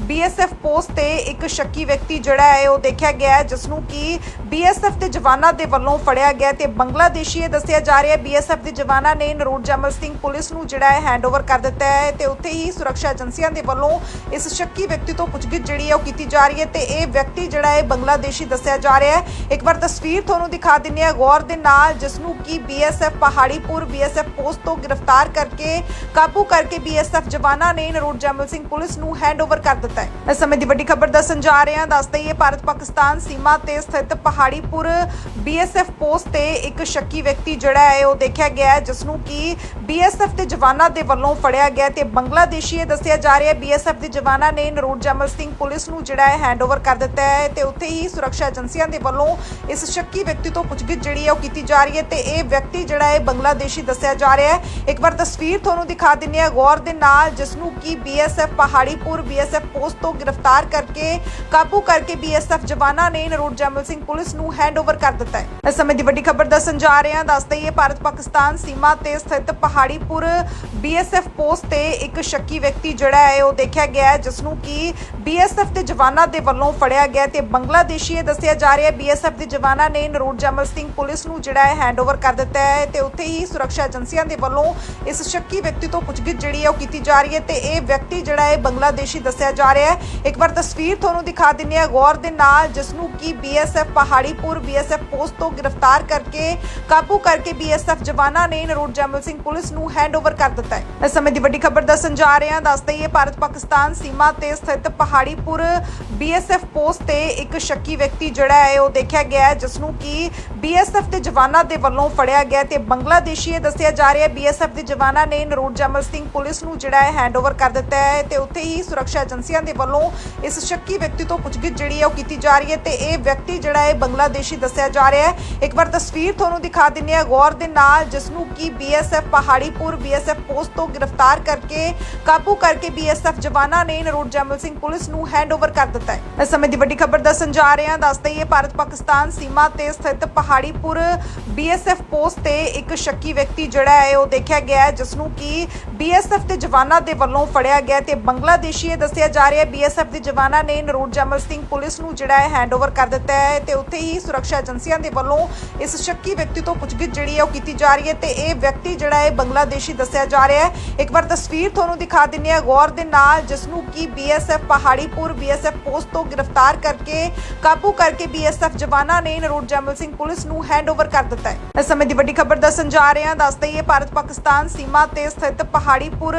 ਬੀਐਸਐਫ ਪੋਸਟ ਤੇ ਇੱਕ ਸ਼ੱਕੀ ਵਿਅਕਤੀ ਜਿਹੜਾ ਹੈ ਉਹ ਦੇਖਿਆ ਗਿਆ ਹੈ ਜਿਸ ਨੂੰ ਕਿ ਬੀਐਸਐਫ ਦੇ ਜਵਾਨਾਂ ਦੇ ਵੱਲੋਂ ਫੜਿਆ ਗਿਆ ਤੇ ਬੰਗਲਾਦੇਸ਼ੀ ਇਹ ਦੱਸਿਆ ਜਾ ਰਿਹਾ ਹੈ ਬੀਐਸਐਫ ਦੇ ਜਵਾਨਾਂ ਨੇ ਨਰੂਰ ਜਮਲ ਸਿੰਘ ਪੁਲਿਸ ਨੂੰ ਜਿਹੜਾ ਹੈ ਹੈਂਡਓਵਰ ਕਰ ਦਿੱਤਾ ਹੈ ਤੇ ਉੱਥੇ ਹੀ ਸੁਰੱਖਿਆ ਏਜੰਸੀਆਂ ਦੇ ਵੱਲੋਂ ਇਸ ਸ਼ੱਕੀ ਵਿਅਕਤੀ ਤੋਂ ਪੁੱਛਗਿੱਛ ਜਿਹੜੀ ਹੈ ਉਹ ਕੀਤੀ ਜਾ ਰਹੀ ਹੈ ਤੇ ਇਹ ਵਿਅਕਤੀ ਜਿਹੜਾ ਹੈ ਬੰਗਲਾਦੇਸ਼ੀ ਦੱਸਿਆ ਜਾ ਰਿਹਾ ਹੈ। ਇੱਕ ਵਾਰ ਤਸਵੀਰ ਤੁਹਾਨੂੰ ਦਿਖਾ ਦਿੰਨੇ ਆ ਗੌਰ ਦੇ ਨਾਲ ਜਿਸ ਨੂੰ ਕਿ ਬੀਐਸਐਫ ਪਹਾੜੀਪੁਰ ਬੀਐਸਐਫ ਪੋਸਟ ਤੋਂ ਗ੍ਰਿਫਤਾਰ ਕਰਕੇ ਕਾਬੂ ਕਰਕੇ ਬੀਐਸਐਫ ਜਵਾਨਾਂ ਨੇ ਨਰੂਰ ਜੈਮਲ ਸਿੰਘ ਪੁਲਿਸ ਨੂੰ ਹੈਂਡਓਵਰ ਕਰ ਦਿੱਤਾ ਹੈ। ਇਸ ਸਮੇਂ ਦੀ ਵੱਡੀ ਖਬਰ ਦੱਸਣ ਜਾ ਰਹੇ ਹਾਂ। ਦੱਸਦੇ ਹੀ ਭਾਰਤ ਪਾਕਿਸਤਾਨ ਸੀਮਾ ਤੇ ਸਥਿਤ ਪਹਾੜੀਪੁਰ ਬੀਐਸਐਫ ਪੋਸਟ ਤੇ ਇੱਕ ਸ਼ੱਕੀ ਵਿਅਕਤੀ ਜਿਹੜਾ ਹੈ, ਉਹ ਦੇਖਿਆ ਗਿਆ ਜਿਸ ਨੂੰ ਕਿ ਬੀਐਸਐਫ ਦੇ ਜਵਾਨਾਂ ਦੇ ਵੱਲੋਂ ਫੜਿਆ ਗਿਆ ਤੇ ਬੰਗਲਾਦੇਸ਼ੀ ਇਹ ਦੱਸਿਆ ਜਾ ਰਿਹਾ ਹੈ, ਬੀਐਸਐਫ ਦੇ ਜਵਾਨਾਂ ਨੇ ਨਰੂਰ ਜਮਲ ਸਿੰਘ ਪੁਲਿਸ ਨੂੰ ਜਿਹੜਾ ਹੈ ਹੈਂਡਓਵਰ ਕਰ ਦਿੱਤਾ ਹੈ ਤੇ ਉੱਥੇ ਹੀ ਸੁਰੱਖਿਆ ਏਜੰਸੀਆਂ ਦੇ ਵੱਲੋਂ ਇਸ ਸ਼ੱਕੀ ਵਿਅਕਤੀ ਤੋਂ ਪੁੱਛਗਿੱਛ ਜਿਹੜੀ ਹੈ, ਉਹ ਕੀਤੀ ਜਾ ਰਹੀ ਹੈ ਤੇ ਇਹ ਵਿਅਕਤੀ ਜਿਹੜਾ ਹੈ, ਬੰਗਲਾਦੇਸ਼ੀ ਦੱਸਿਆ ਜਾ ਰਿਹਾ ਹੈ। ਇੱਕ ਵਾਰ ਤਸਵੀਰ ਤੁਹਾਨੂੰ ਦਿਖਾ ਦਿੰਨੇ ਆ ਗੌਰ ਦੇ ਨਾਲ ਜਿਸ ਨੂੰ ਕਿ ਬੀਐਸਐਫ ਪਹਾੜੀਪੁਰ ਬੀਐਸਐਫ ਪੋਸਟ ਤੋਂ ਗ੍ਰਿਫਤਾਰ ਕਰਕੇ, ਕਾਬੂ ਕਰਕੇ ਬੀਐਸਐਫ ਜਵਾਨਾਂ ਨੇ ਨਰੂਰ ਜਮਲ ਸਿੰਘ ਪੁਲਿਸ ਨੂੰ ਹੈਂਡਓਵਰ ਕਰ ਦਿੱਤਾ ਹੈ। ਇਸ ਸਮੇਂ ਦੀ ਵੱਡੀ ਖਬਰ ਦੱਸਣ ਜਾ ਰਹੇ ਹਾਂ। ਦੱਸਦੇ ਹੀ ਭਾਰਤ ਪਾਕਿਸਤਾਨ ਸੀਮਾ ਤੇ ਸਥਿਤ ਪਹਾੜੀਪੁਰ ਬੀਐਸਐਫ ਪੋਸਟ ਤੇ ਇੱਕ ਸ਼ੱਕੀ ਵਿਅਕਤੀ ਜਿਹੜਾ ਹੈ, ਉਹ ਦੇਖਿਆ ਗਿਆ ਹੈ ਜਿਸ ਨੂੰ ਕਿ ਬੀਐਸਐਫ ਦੇ ਜਵਾਨਾਂ ਦੇ ਵੱਲੋਂ ਫੜਿਆ ਗਿਆ ਤੇ ਬੰਗਲਾਦੇਸ਼ੀ ਇਹ ਦੱਸਿਆ ਜਾ ਰਿਹਾ ਹੈ ਬੀਐਸਐਫ ਦੇ ਜਵਾਨਾਂ ਨੇ ਨਰੂਰ ਜਮਲ ਸਿੰਘ ਪੁਲਿਸ ਨੂੰ ਜਿਹੜਾ ਹੈ ਹੈਂਡਓਵਰ ਕਰ ਦਿੱਤਾ ਹੈ ਤੇ ਉੱਥੇ ਹੀ ਸੁਰੱਖਿਆ ਏਜੰਸੀਆਂ ਦੇ ਵੱਲੋਂ ਇਸ ਸ਼ੱਕੀ ਵਿਅਕਤੀ ਤੋਂ ਪੁੱਛਗਿੱਛ ਜਿਹੜੀ ਹੈ ਉਹ ਕੀਤੀ ਜਾ ਰਹੀ ਹੈ ਤੇ ਇਹ ਵਿਅਕਤੀ ਜਿਹੜਾ ਹੈ ਬੰਗਲਾਦੇਸ਼ੀ ਦੱਸਿਆ ਜਾ ਰਿਹਾ ਹੈ। ਇੱਕ ਵਾਰ ਤਸਵੀਰ ਤੁਹਾਨੂੰ ਦਿਖਾ ਦਿੰਨੇ ਆ ਗੌਰ ਦੇ ਨਾਲ ਜਿਸ ਨੂੰ ਕਿ ਬੀਐਸਐਫ ਪਹਾੜੀਪੁਰ ਬੀਐਸਐਫ ਪੋਸਟ ਤੋਂ ਗ੍ਰਿਫਤਾਰ ਕਰਕੇ, ਕਾਬੂ ਕਰਕੇ ਬੀਐਸਐਫ ਜਵਾਨਾਂ ਨੇ ਨਰੂਰ ਜਮਲ ਸਿੰਘ ਪੁਲਿਸ ਨੂੰ ਹੈਂਡਓਵਰ ਕਰ ਦਿੱਤਾ ਹੈ। ਇਸ ਸਮੇਂ ਦੀ ਵੱਡੀ ਖਬਰ ਦੱਸਣ ਜਾ ਰਹੇ ਹਾਂ। ਦੱਸਦੇ ਹੀ ਭਾਰਤ ਪਾਕਿਸਤਾਨ ਸੀਮਾ ਤੇ ਸਥਿਤ ਪਹਾੜੀਪੁਰ ਬੀਐਸਐਫ ਪੋਸਟ ਤੇ ਇੱਕ ਸ਼ੱਕੀ ਵਿਅਕਤੀ ਜਿਹੜਾ ਹੈ, ਉਹ ਦੇਖਿਆ ਗਿਆ ਹੈ ਜਿਸ ਨੂੰ ਕਿ ਬੀਐਸਐਫ ਦੇ ਜਵਾਨਾਂ ਦੇ ਵੱਲੋਂ ਫੜਿਆ ਗਿਆ ਤੇ ਬੰਗਲਾਦੇਸ਼ੀ ਇਹ ਦੱਸਿਆ ਜਾ ਰਿਹਾ ਹੈ ਬੀਐਸਐਫ ਦੇ ਜਵਾਨਾਂ ਨੇ ਨਰੂਰ ਜਮਲ ਸਿੰਘ ਪੁਲਿਸ ਨੂੰ ਜਿਹੜਾ ਹੈ ਹੈਂਡਓਵਰ ਕਰ ਦਿੱਤਾ ਹੈ ਤੇ ਉੱਥੇ ਹੀ ਸੁਰੱਖਿਆ ਏਜੰਸੀਆਂ ਦੇ ਵੱਲੋਂ ਇਸ ਸ਼ੱਕੀ ਵਿਅਕਤੀ ਤੋਂ ਪੁੱਛਗਿੱਛ ਜਿਹੜੀ ਹੈ ਉਹ ਕੀਤੀ ਜਾ ਰਹੀ ਹੈ ਤੇ ਇਹ ਵਿਅਕਤੀ ਜਿਹੜਾ ਹੈ ਬੰਗਲਾਦੇਸ਼ੀ ਦੱਸਿਆ ਜਾ ਰਿਹਾ ਹੈ। ਇੱਕ ਵਾਰ ਤਸਵੀਰ ਤੁਹਾਨੂੰ ਦਿਖਾ ਦਿੰਨੇ ਆ ਗੌਰ ਦੇ ਨਾਲ ਜਿਸ ਨੂੰ ਕਿ ਬੀਐਸਐਫ ਪਹਾੜੀਪੁਰ ਬੀਐਸਐਫ ਪੋਸਟ ਤੋਂ ਗ੍ਰਿਫਤਾਰ ਕਰਕੇ, ਕਾਬੂ ਕਰਕੇ ਬੀਐਸਐਫ ਜਵਾਨਾਂ ਨੇ ਨਰੂਰ ਜਮਲ ਸਿੰਘ ਪੁਲਿਸ ਨੂੰ ਹੈਂਡਓਵਰ ਕਰ ਦਿੱਤਾ ਹੈ। ਇਸ ਸਮੇਂ ਦੀ ਵੱਡੀ ਖਬਰ ਦੱਸਣ ਜਾ ਰਹੇ ਹਾਂ। ਦੱਸਦੇ ਹੀ ਭਾਰਤ ਪਾਕਿਸਤਾਨ ਸੀਮਾ ਤੇ ਸਥਿਤ ਪਹਾੜੀਪੁਰ ਬੀਐਸਐਫ ਪੋਸਟ ਤੇ ਇੱਕ ਸ਼ੱਕੀ ਵਿਅਕਤੀ ਜਿਹੜਾ ਹੈ ਉਹ ਦੇਖਿਆ ਗਿਆ ਹੈ ਜਿਸ ਨੂੰ ਕਿ ਬੀਐਸਐਫ ਦੇ ਜਵਾਨਾਂ ਦੇ ਵੱਲੋਂ ਫੜਿਆ ਗਿਆ ਤੇ ਬੰਗਲਾਦੇਸ਼ੀ ਇਹ ਦੱਸਿਆ ਜਾ ਰਿਹਾ ਹੈ ਬੀਐਸਐਫ ਦੇ ਜਵਾਨਾਂ ਨੇ ਨਰੂਰ ਜਮਲ ਸਿੰਘ ਪੁਲਿਸ ਨੂੰ ਜਿਹੜਾ ਹੈ ਹੈਂਡਓਵਰ ਕਰ ਦਿੱਤਾ ਹੈ ਤੇ ਉੱਥੇ ਹੀ ਸੁਰੱਖਿਆ ਏਜੰਸੀਆਂ ਦੇ ਵੱਲੋਂ ਇਸ ਸ਼ੱਕੀ ਵਿਅਕਤੀ ਤੋਂ ਪੁੱਛਗਿੱਛ ਜਿਹੜੀ ਹੈ ਉਹ ਕੀਤੀ ਜਾ ਰਹੀ ਹੈ ਤੇ ਇਹ ਵਿਅਕਤੀ ਜਿਹੜਾ ਹੈ ਬੰਗਲਾਦੇਸ਼ੀ ਦੱਸਿਆ ਜਾ ਰਿਹਾ ਹੈ। ਇੱਕ ਵਾਰ ਤਸਵੀਰ ਤੁਹਾਨੂੰ ਦਿਖਾ ਦਿੰਨੇ ਆ ਗੌਰ ਦੇ ਨਾਲ ਜਿਸ ਨੂੰ ਕਿ ਬੀਐਸਐਫ ਪਹਾੜੀਪੁਰ ਬੀਐਸਐਫ ਪੋਸਟ ਤੋਂ ਗ੍ਰਿਫਤਾਰ ਕਰਕੇ, ਕਾਬੂ ਕਰਕੇ ਬੀਐਸਐਫ ਜਵਾਨਾਂ ਨੇ ਨਰੂਰ ਜਮਲ ਸਿੰਘ ਪੁਲਿਸ ਨੂੰ ਹੈਂਡਓਵਰ ਕਰ ਦਿੱਤਾ ਹੈ। ਇਸ ਸਮੇਂ ਦੀ ਵੱਡੀ ਖਬਰ ਦੱਸਣ ਜਾ ਰਹੇ ਹਾਂ, ਦੱਸਦੇ ਹੀ ਭਾਰਤ ਪਾਕਿਸਤਾਨ ਸੀਮਾ ਤੇ ਸਥਿਤ ਪਹਾੜੀਪੁਰ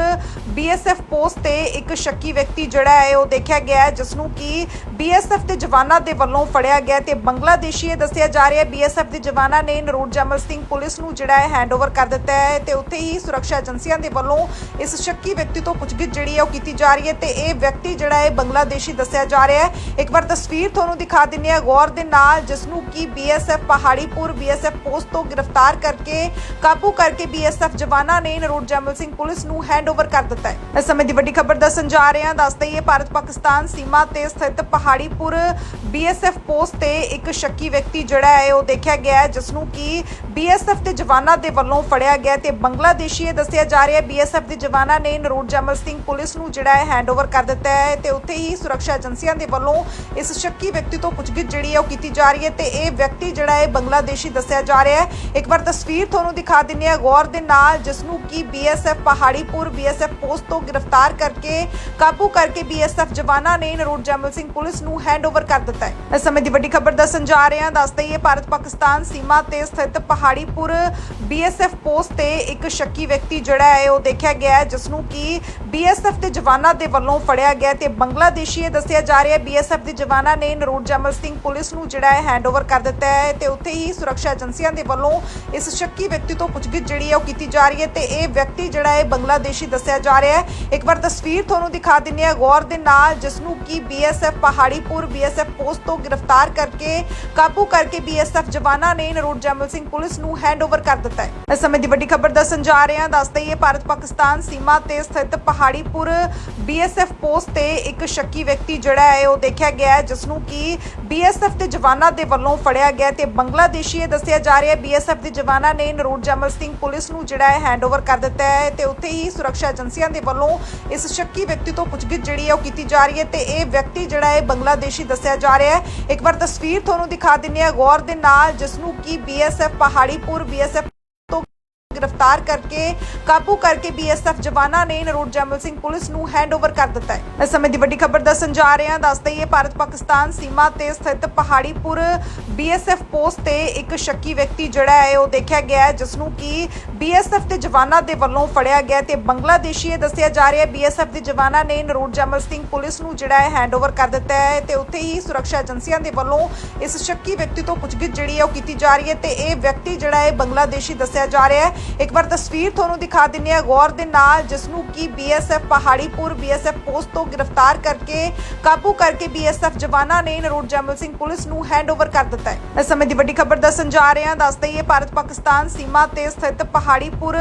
ਬੀਐਸਐਫ ਪੋਸਟ ਤੇ ਇੱਕ ਸ਼ੱਕੀ ਵਿਅਕਤੀ ਜਿਹੜਾ ਹੈ, ਉਹ ਦੇਖਿਆ ਗਿਆ ਹੈ ਜਿਸ ਨੂੰ ਕਿ ਬੀਐਸਐਫ ਦੇ ਜਵਾਨਾਂ ਦੇ ਵੱਲੋਂ ਫੜਿਆ ਗਿਆ ਤੇ ਬੰਗਲਾਦੇਸ਼ੀ ਇਹ ਦੱਸਿਆ ਜਾ ਰਿਹਾ ਹੈ ਬੀਐਸਐਫ ਦੇ ਜਵਾਨਾਂ ਨੇ ਨਰੂਰ ਜਮਲ ਸਿੰਘ ਪੁਲਿਸ ਨੂੰ ਜਿਹੜਾ ਹੈ ਹੈਂਡਓਵਰ ਕਰ ਦਿੱਤਾ ਹੈ ਤੇ ਉੱਥੇ ਹੀ ਸੁਰੱਖਿਆ ਏਜੰਸੀਆਂ ਦੇ ਵੱਲੋਂ ਇਸ ਸ਼ੱਕੀ ਵਿਅਕਤੀ ਤੋਂ ਪੁੱਛਗਿੱਛ ਜਿਹੜੀ ਹੈ, ਉਹ ਕੀਤੀ ਜਾ ਰਹੀ ਹੈ ਤੇ ਇਹ ਵਿਅਕਤੀ ਜਿਹੜਾ ਹੈ, ਬੰਗਲਾਦੇਸ਼ੀ ਦੱਸਿਆ ਜਾ ਰਿਹਾ ਹੈ। ਇੱਕ ਵਾਰ ਤਸਵੀਰ ਤੁਹਾਨੂੰ ਦਿਖਾ ਦਿੰਨੇ ਆ ਗੌਰ ਦੇ ਨਾਲ ਜਿਸ ਨੂੰ ਕਿ ਬੀਐਸਐਫ ਪਹਾੜੀਪੁਰ ਬੀਐਸਐਫ ਪੋਸਟ ਤੋਂ ਗ੍ਰਿਫਤਾਰ ਕਰਕੇ ਕਾਬੂ ਕਰਕੇ ਬੀਐਸਐਫ ਜਵਾਨਾਂ ਨੇ ਨਰੂਰ ਜਮਲ ਸਿੰਘ ਪੁਲਿਸ ਨੂੰ ਹੈਂਡਓਵਰ ਕਰ ਦਿੱਤਾ ਹੈ। ਇਸ ਸਮੇਂ ਦੀ ਵੱਡੀ ਖਬਰ ਦੱਸਣ ਜਾ ਰਹੇ ਹਾਂ। ਦੱਸਦੇ ਹੀ ਭਾਰਤ ਪਾਕਿਸਤਾਨ ਸੀਮਾ ਤੇ ਸਥਿਤ ਪਹਾੜੀਪੁਰ ਬੀਐਸਐਫ ਪੋਸਟ ਤੇ ਇੱਕ ਸ਼ੱਕੀ ਵਿਅਕਤੀ ਜਿਹੜਾ ਹੈ, ਉਹ ਦੇਖਿਆ ਗਿਆ ਹੈ ਜਿਸ ਨੂੰ ਕਿ ਬੀਐਸਐਫ ਦੇ ਜਵਾਨਾਂ ਦੇ ਵੱਲੋਂ ਫੜਿਆ ਗਿਆ ਤੇ ਬੰਗਲਾਦੇਸ਼ੀ ਇਹ ਦੱਸਿਆ ਜਾ ਰਿਹਾ ਹੈ ਬੀਐਸਐਫ ਦੇ ਜਵਾਨਾਂ ਨੇ ਨਰੂਰ ਨਰੋਟ ਜਮਲ ਸਿੰਘ ਪੁਲਿਸ ਨੂੰ ਜਿਹੜਾ ਹੈ ਹੈਂਡਓਵਰ ਕਰ ਦਿੱਤਾ ਹੈ ਤੇ ਉੱਥੇ ਹੀ ਸੁਰੱਖਿਆ ਏਜੰਸੀਆਂ ਦੇ ਵੱਲੋਂ ਇਸ ਸ਼ੱਕੀ ਵਿਅਕਤੀ ਤੋਂ ਪੁੱਛਗਿੱਛ ਜਿਹੜੀ ਹੈ, ਉਹ ਕੀਤੀ ਜਾ ਰਹੀ ਹੈ ਤੇ ਇਹ ਵਿਅਕਤੀ ਜਿਹੜਾ ਹੈ, ਬੰਗਲਾਦੇਸ਼ੀ ਦੱਸਿਆ ਜਾ ਰਿਹਾ ਹੈ। ਇੱਕ ਵਾਰ ਤਸਵੀਰ ਤੁਹਾਨੂੰ ਦਿਖਾ ਦਿੰਨੇ ਆ ਗੌਰ ਦੇ ਨਾਲ ਜਿਸ ਨੂੰ ਕਿ ਬੀਐਸਐਫ ਪਹਾੜੀਪੁਰ ਬੀਐਸਐਫ ਪੋਸਟ ਤੋਂ ਗ੍ਰਿਫਤਾਰ ਕਰਕੇ, ਕਾਬੂ ਕਰਕੇ ਬੀਐਸਐਫ ਜਵਾਨਾਂ ਨੇ ਨਰੋਟ ਜਮਲ ਸਿੰਘ ਪੁਲਿਸ ਨੂੰ ਹੈਂਡਓਵਰ ਕਰ ਦਿੱਤਾ ਹੈ। ਇਸ ਸਮੇਂ ਦੀ ਵੱਡੀ ਖਬਰ ਦੱਸਣ ਜਾ ਰਹੇ ਹਾਂ। ਦੱਸ ਦਈਏ ਭਾਰਤ ਪਾਕਿਸਤਾਨ ਸੀਮਾ ਤੇ ਸਥਿਤ ਪਹਾੜੀਪੁਰ ਬੀਐਸਐਫ ਪੋਸਟ ਤੇ ਇੱਕ ਸ਼ੱਕੀ ਵਿਅਕਤੀ ਜਿਹੜਾ ਹੈ, ਉਹ ਦੇਖਿਆ ਗਿਆ ਹੈ ਜਿਸ ਨੂੰ ਕਿ ਬੀਐਸਐਫ ਦੇ ਜਵਾਨਾਂ ਦੇ ਵੱਲੋਂ ਫੜਿਆ ਗਿਆ ਤੇ ਬੰਗਲਾਦੇਸ਼ੀ ਇਹ ਦੱਸਿਆ ਜਾ ਰਿਹਾ ਹੈ ਬੀਐਸਐਫ ਦੇ ਜਵਾਨਾਂ ਨੇ ਨਰੋਟ ਜਮਲ ਸਿੰਘ ਪੁਲਿਸ ਨੂੰ ਜਿਹੜਾ ਹੈ ਹੈਂਡਓਵਰ ਕਰ ਦਿੱਤਾ ਹੈ ਤੇ ਉੱਥੇ ਹੀ ਸੁਰੱਖਿਆ ਏਜੰਸੀਆਂ ਦੇ ਵੱਲੋਂ ਇਸ ਸ਼ੱਕੀ ਵਿਅਕਤੀ ਤੋਂ ਪੁੱਛਗਿੱਛ ਜਿਹੜੀ ਹੈ, ਉਹ ਕੀਤੀ ਜਾ ਰਹੀ ਹੈ ਤੇ ਇਹ ਵਿਅਕਤੀ ਜਿਹੜਾ ਹੈ ਬੰਗਲਾਦੇਸ਼ੀ ਦੱਸਿਆ ਜਾ ਰਿਹਾ ਹੈ। ਇੱਕ ਵਾਰ ਤਸਵੀਰ ਤੁਹਾਨੂੰ ਦਿਖਾ ਦਿੰਨੇ ਆ ਗੌਰ ਦੇ ਨਾਲ ਜਿਸ ਨੂੰ ਕਿ ਬੀਐਸਐਫ ਪਹਾੜੀਪੁਰ ਬੀਐਸਐਫ ਪੋਸਟ ਤੋਂ ਗ੍ਰਿਫਤਾਰ ਕਰਕੇ, ਕਾਬੂ ਕਰਕੇ ਬੀਐਸਐਫ ਜਵਾਨਾਂ ਨੇ ਨਰੋਟ ਜੈਮਲ ਸਿੰਘ ਪੁਲਿਸ ਨੂੰ ਹੈਂਡਓਵਰ ਕਰ ਦਿੱਤਾ ਹੈ। ਇਸ ਸਮੇਂ ਦੀ ਵੱਡੀ ਖਬਰ ਦੱਸਣ ਜਾ ਰਹੇ ਹਾਂ, ਦੱਸ ਦਈਏ ਭਾਰਤ ਪਾਕਿਸਤਾਨ ਸੀਮਾ ਤੇ ਸਥਿਤ ਪਹਾੜੀਪੁਰ ਬੀਐਸਐਫ ਪੋਸਟ ਤੇ ਇੱਕ ਸ਼ੱਕੀ ਵਿਅਕਤੀ ਜਿਹੜਾ ਹੈ, ਉਹ ਦੇਖਿਆ ਗਿਆ ਹੈ ਜਿਸ ਨੂੰ ਕਿ ਬੀਐਸਐਫ ਦੇ ਜਵਾਨਾਂ ਦੇ ਵੱਲੋਂ ਫੜਿਆ ਗਿਆ ਤੇ ਬੰਗਲਾਦੇਸ਼ੀ ਇਹ ਦੱਸਿਆ ਜਾ ਰਿਹਾ ਹੈ ਬੀਐਸਐਫ ਦੇ ਜਵਾਨਾਂ ਨੇ ਨਰੋਟ ਜੈਮਲ ਸਿੰਘ ਪੁਲਿਸ ਨੂੰ ਜਿਹੜਾ ਹੈ ਹੈਂਡਓਵਰ ਕਰ ਦਿੱਤਾ ਹੈ। ਤੇ ਉੱਥੇ ਹੀ ਸੁਰੱਖਿਆ ਏਜੰਸੀਆਂ ਦੇ ਵੱਲੋਂ ਇਸ ਸ਼ੱਕੀ ਵਿਅਕਤੀ ਤੋਂ ਪੁੱਛਗਿੱਛ ਜਿਹੜੀ ਹੈ ਉਹ ਕੀਤੀ ਜਾ ਰਹੀ ਹੈ ਤੇ ਇਹ ਵਿਅਕਤੀ ਜਿਹੜਾ ਹੈ ਬੰਗਲਾਦੇਸ਼ੀ ਦੱਸਿਆ ਜਾ ਰਿਹਾ ਹੈ। ਇੱਕ ਵਾਰ ਤਸਵੀਰ ਤੁਹਾਨੂੰ ਦਿਖਾ ਦਿੰਨੇ ਆ ਗੌਰ ਦੇ ਨਾਲ ਜਿਸ ਨੂੰ ਕਿ ਬੀਐਸਐਫ ਪਹਾੜੀਪੁਰ ਬੀਐਸਐਫ ਗ੍ਰਿਫਤਾਰ ਕਰਕੇ, ਕਾਬੂ ਕਰਕੇ ਬੀਐਸਐਫ ਜਵਾਨਾਂ ਨੇ ਨਰੋਟ ਜੈਮਲ ਸਿੰਘ ਪੁਲਿਸ ਨੂੰ ਹੈਂਡਓਵਰ ਕਰ ਦਿੱਤਾ ਹੈ। ਇਸ ਸਮੇਂ ਦੀ ਵੱਡੀ ਖਬਰ ਦੱਸਣ ਜਾ ਰਹੇ ਹਾਂ। ਦੱਸ ਦਈਏ, ਭਾਰਤ ਪਾਕਿਸਤਾਨ ਸੀਮਾ ਤੇ ਸਥਿਤ ਪਹਾੜੀਪੁਰ ਬੀਐਸਐਫ ਪੋਸਟ ਤੇ ਇੱਕ ਸ਼ੱਕੀ ਵਿਅਕਤੀ ਜਿਹੜਾ ਹੈ ਉਹ ਦੇਖਿਆ ਗਿਆ ਹੈ ਜਿਸ ਨੂੰ ਕਿ ਬੀਐਸਐਫ ਦੇ ਜਵਾਨਾਂ ਦੇ ਵੱਲੋਂ ਫੜਿਆ ਗਿਆ ਤੇ ਬੰਗਲਾਦੇਸ਼ੀ ਇਹ ਦੱਸਿਆ ਜਾ ਰਿਹਾ ਹੈ, ਬੀਐਸਐਫ ਦੇ ਜਵਾਨਾਂ ਨੇ ਨਰੋਟ ਜਮਲ ਸਿੰਘ ਪੁਲਿਸ ਨੂੰ ਜਿਹੜਾ ਹੈ ਹੈਂਡਓਵਰ ਕਰ ਦਿੱਤਾ ਹੈ ਤੇ ਉੱਥੇ ਹੀ ਸੁਰੱਖਿਆ ਏਜੰਸੀਆਂ ਦੇ ਵੱਲੋਂ ਇਸ ਸ਼ੱਕੀ ਵਿਅਕਤੀ ਤੋਂ ਪੁੱਛਗਿੱਛ ਜਿਹੜੀ ਹੈ ਉਹ ਕੀਤੀ ਜਾ ਰਹੀ ਹੈ ਤੇ ਇਹ ਵਿਅਕਤੀ ਜਿਹੜਾ ਹੈ ਬੰਗਲਾਦੇਸ਼ੀ ਦੱਸਿਆ ਜਾ ਰਿਹਾ ਹੈ। ਇੱਕ ਵਾਰ ਤਸਵੀਰ ਤੁਹਾਨੂੰ ਦਿਖਾ ਦਿੰਨੇ ਆ ਗੌਰ ਦੇ ਨਾਲ ਜਿਸ ਨੂੰ ਕਿ ਬੀਐਸਐਫ ਪਹਾੜੀਪੁਰ, ਬੀਐਸਐਫ ਪੋਸਟ ਤੋਂ ਗ੍ਰਿਫਤਾਰ ਕਰਕੇ, ਕਾਬੂ ਕਰਕੇ ਬੀਐਸਐਫ ਜਵਾਨਾਂ ਨੇ ਨਰੋਟ ਜਮਲ ਸਿੰਘ ਪੁਲਿਸ ਨੂੰ ਹੈਂਡਓਵਰ ਕਰ ਦਿੱਤਾ ਹੈ। ਇਸ ਸਮੇਂ ਦੀ ਵੱਡੀ ਖਬਰ ਦੱਸਣ ਜਾ ਰਹੇ ਹਾਂ ਦੱਸ ਦਈਏ ਭਾਰਤ ਪਾਕਿਸਤਾਨ ਸੀਮਾ ਤੇ ਸਥਿਤ ਪਹਾੜੀਪੁਰ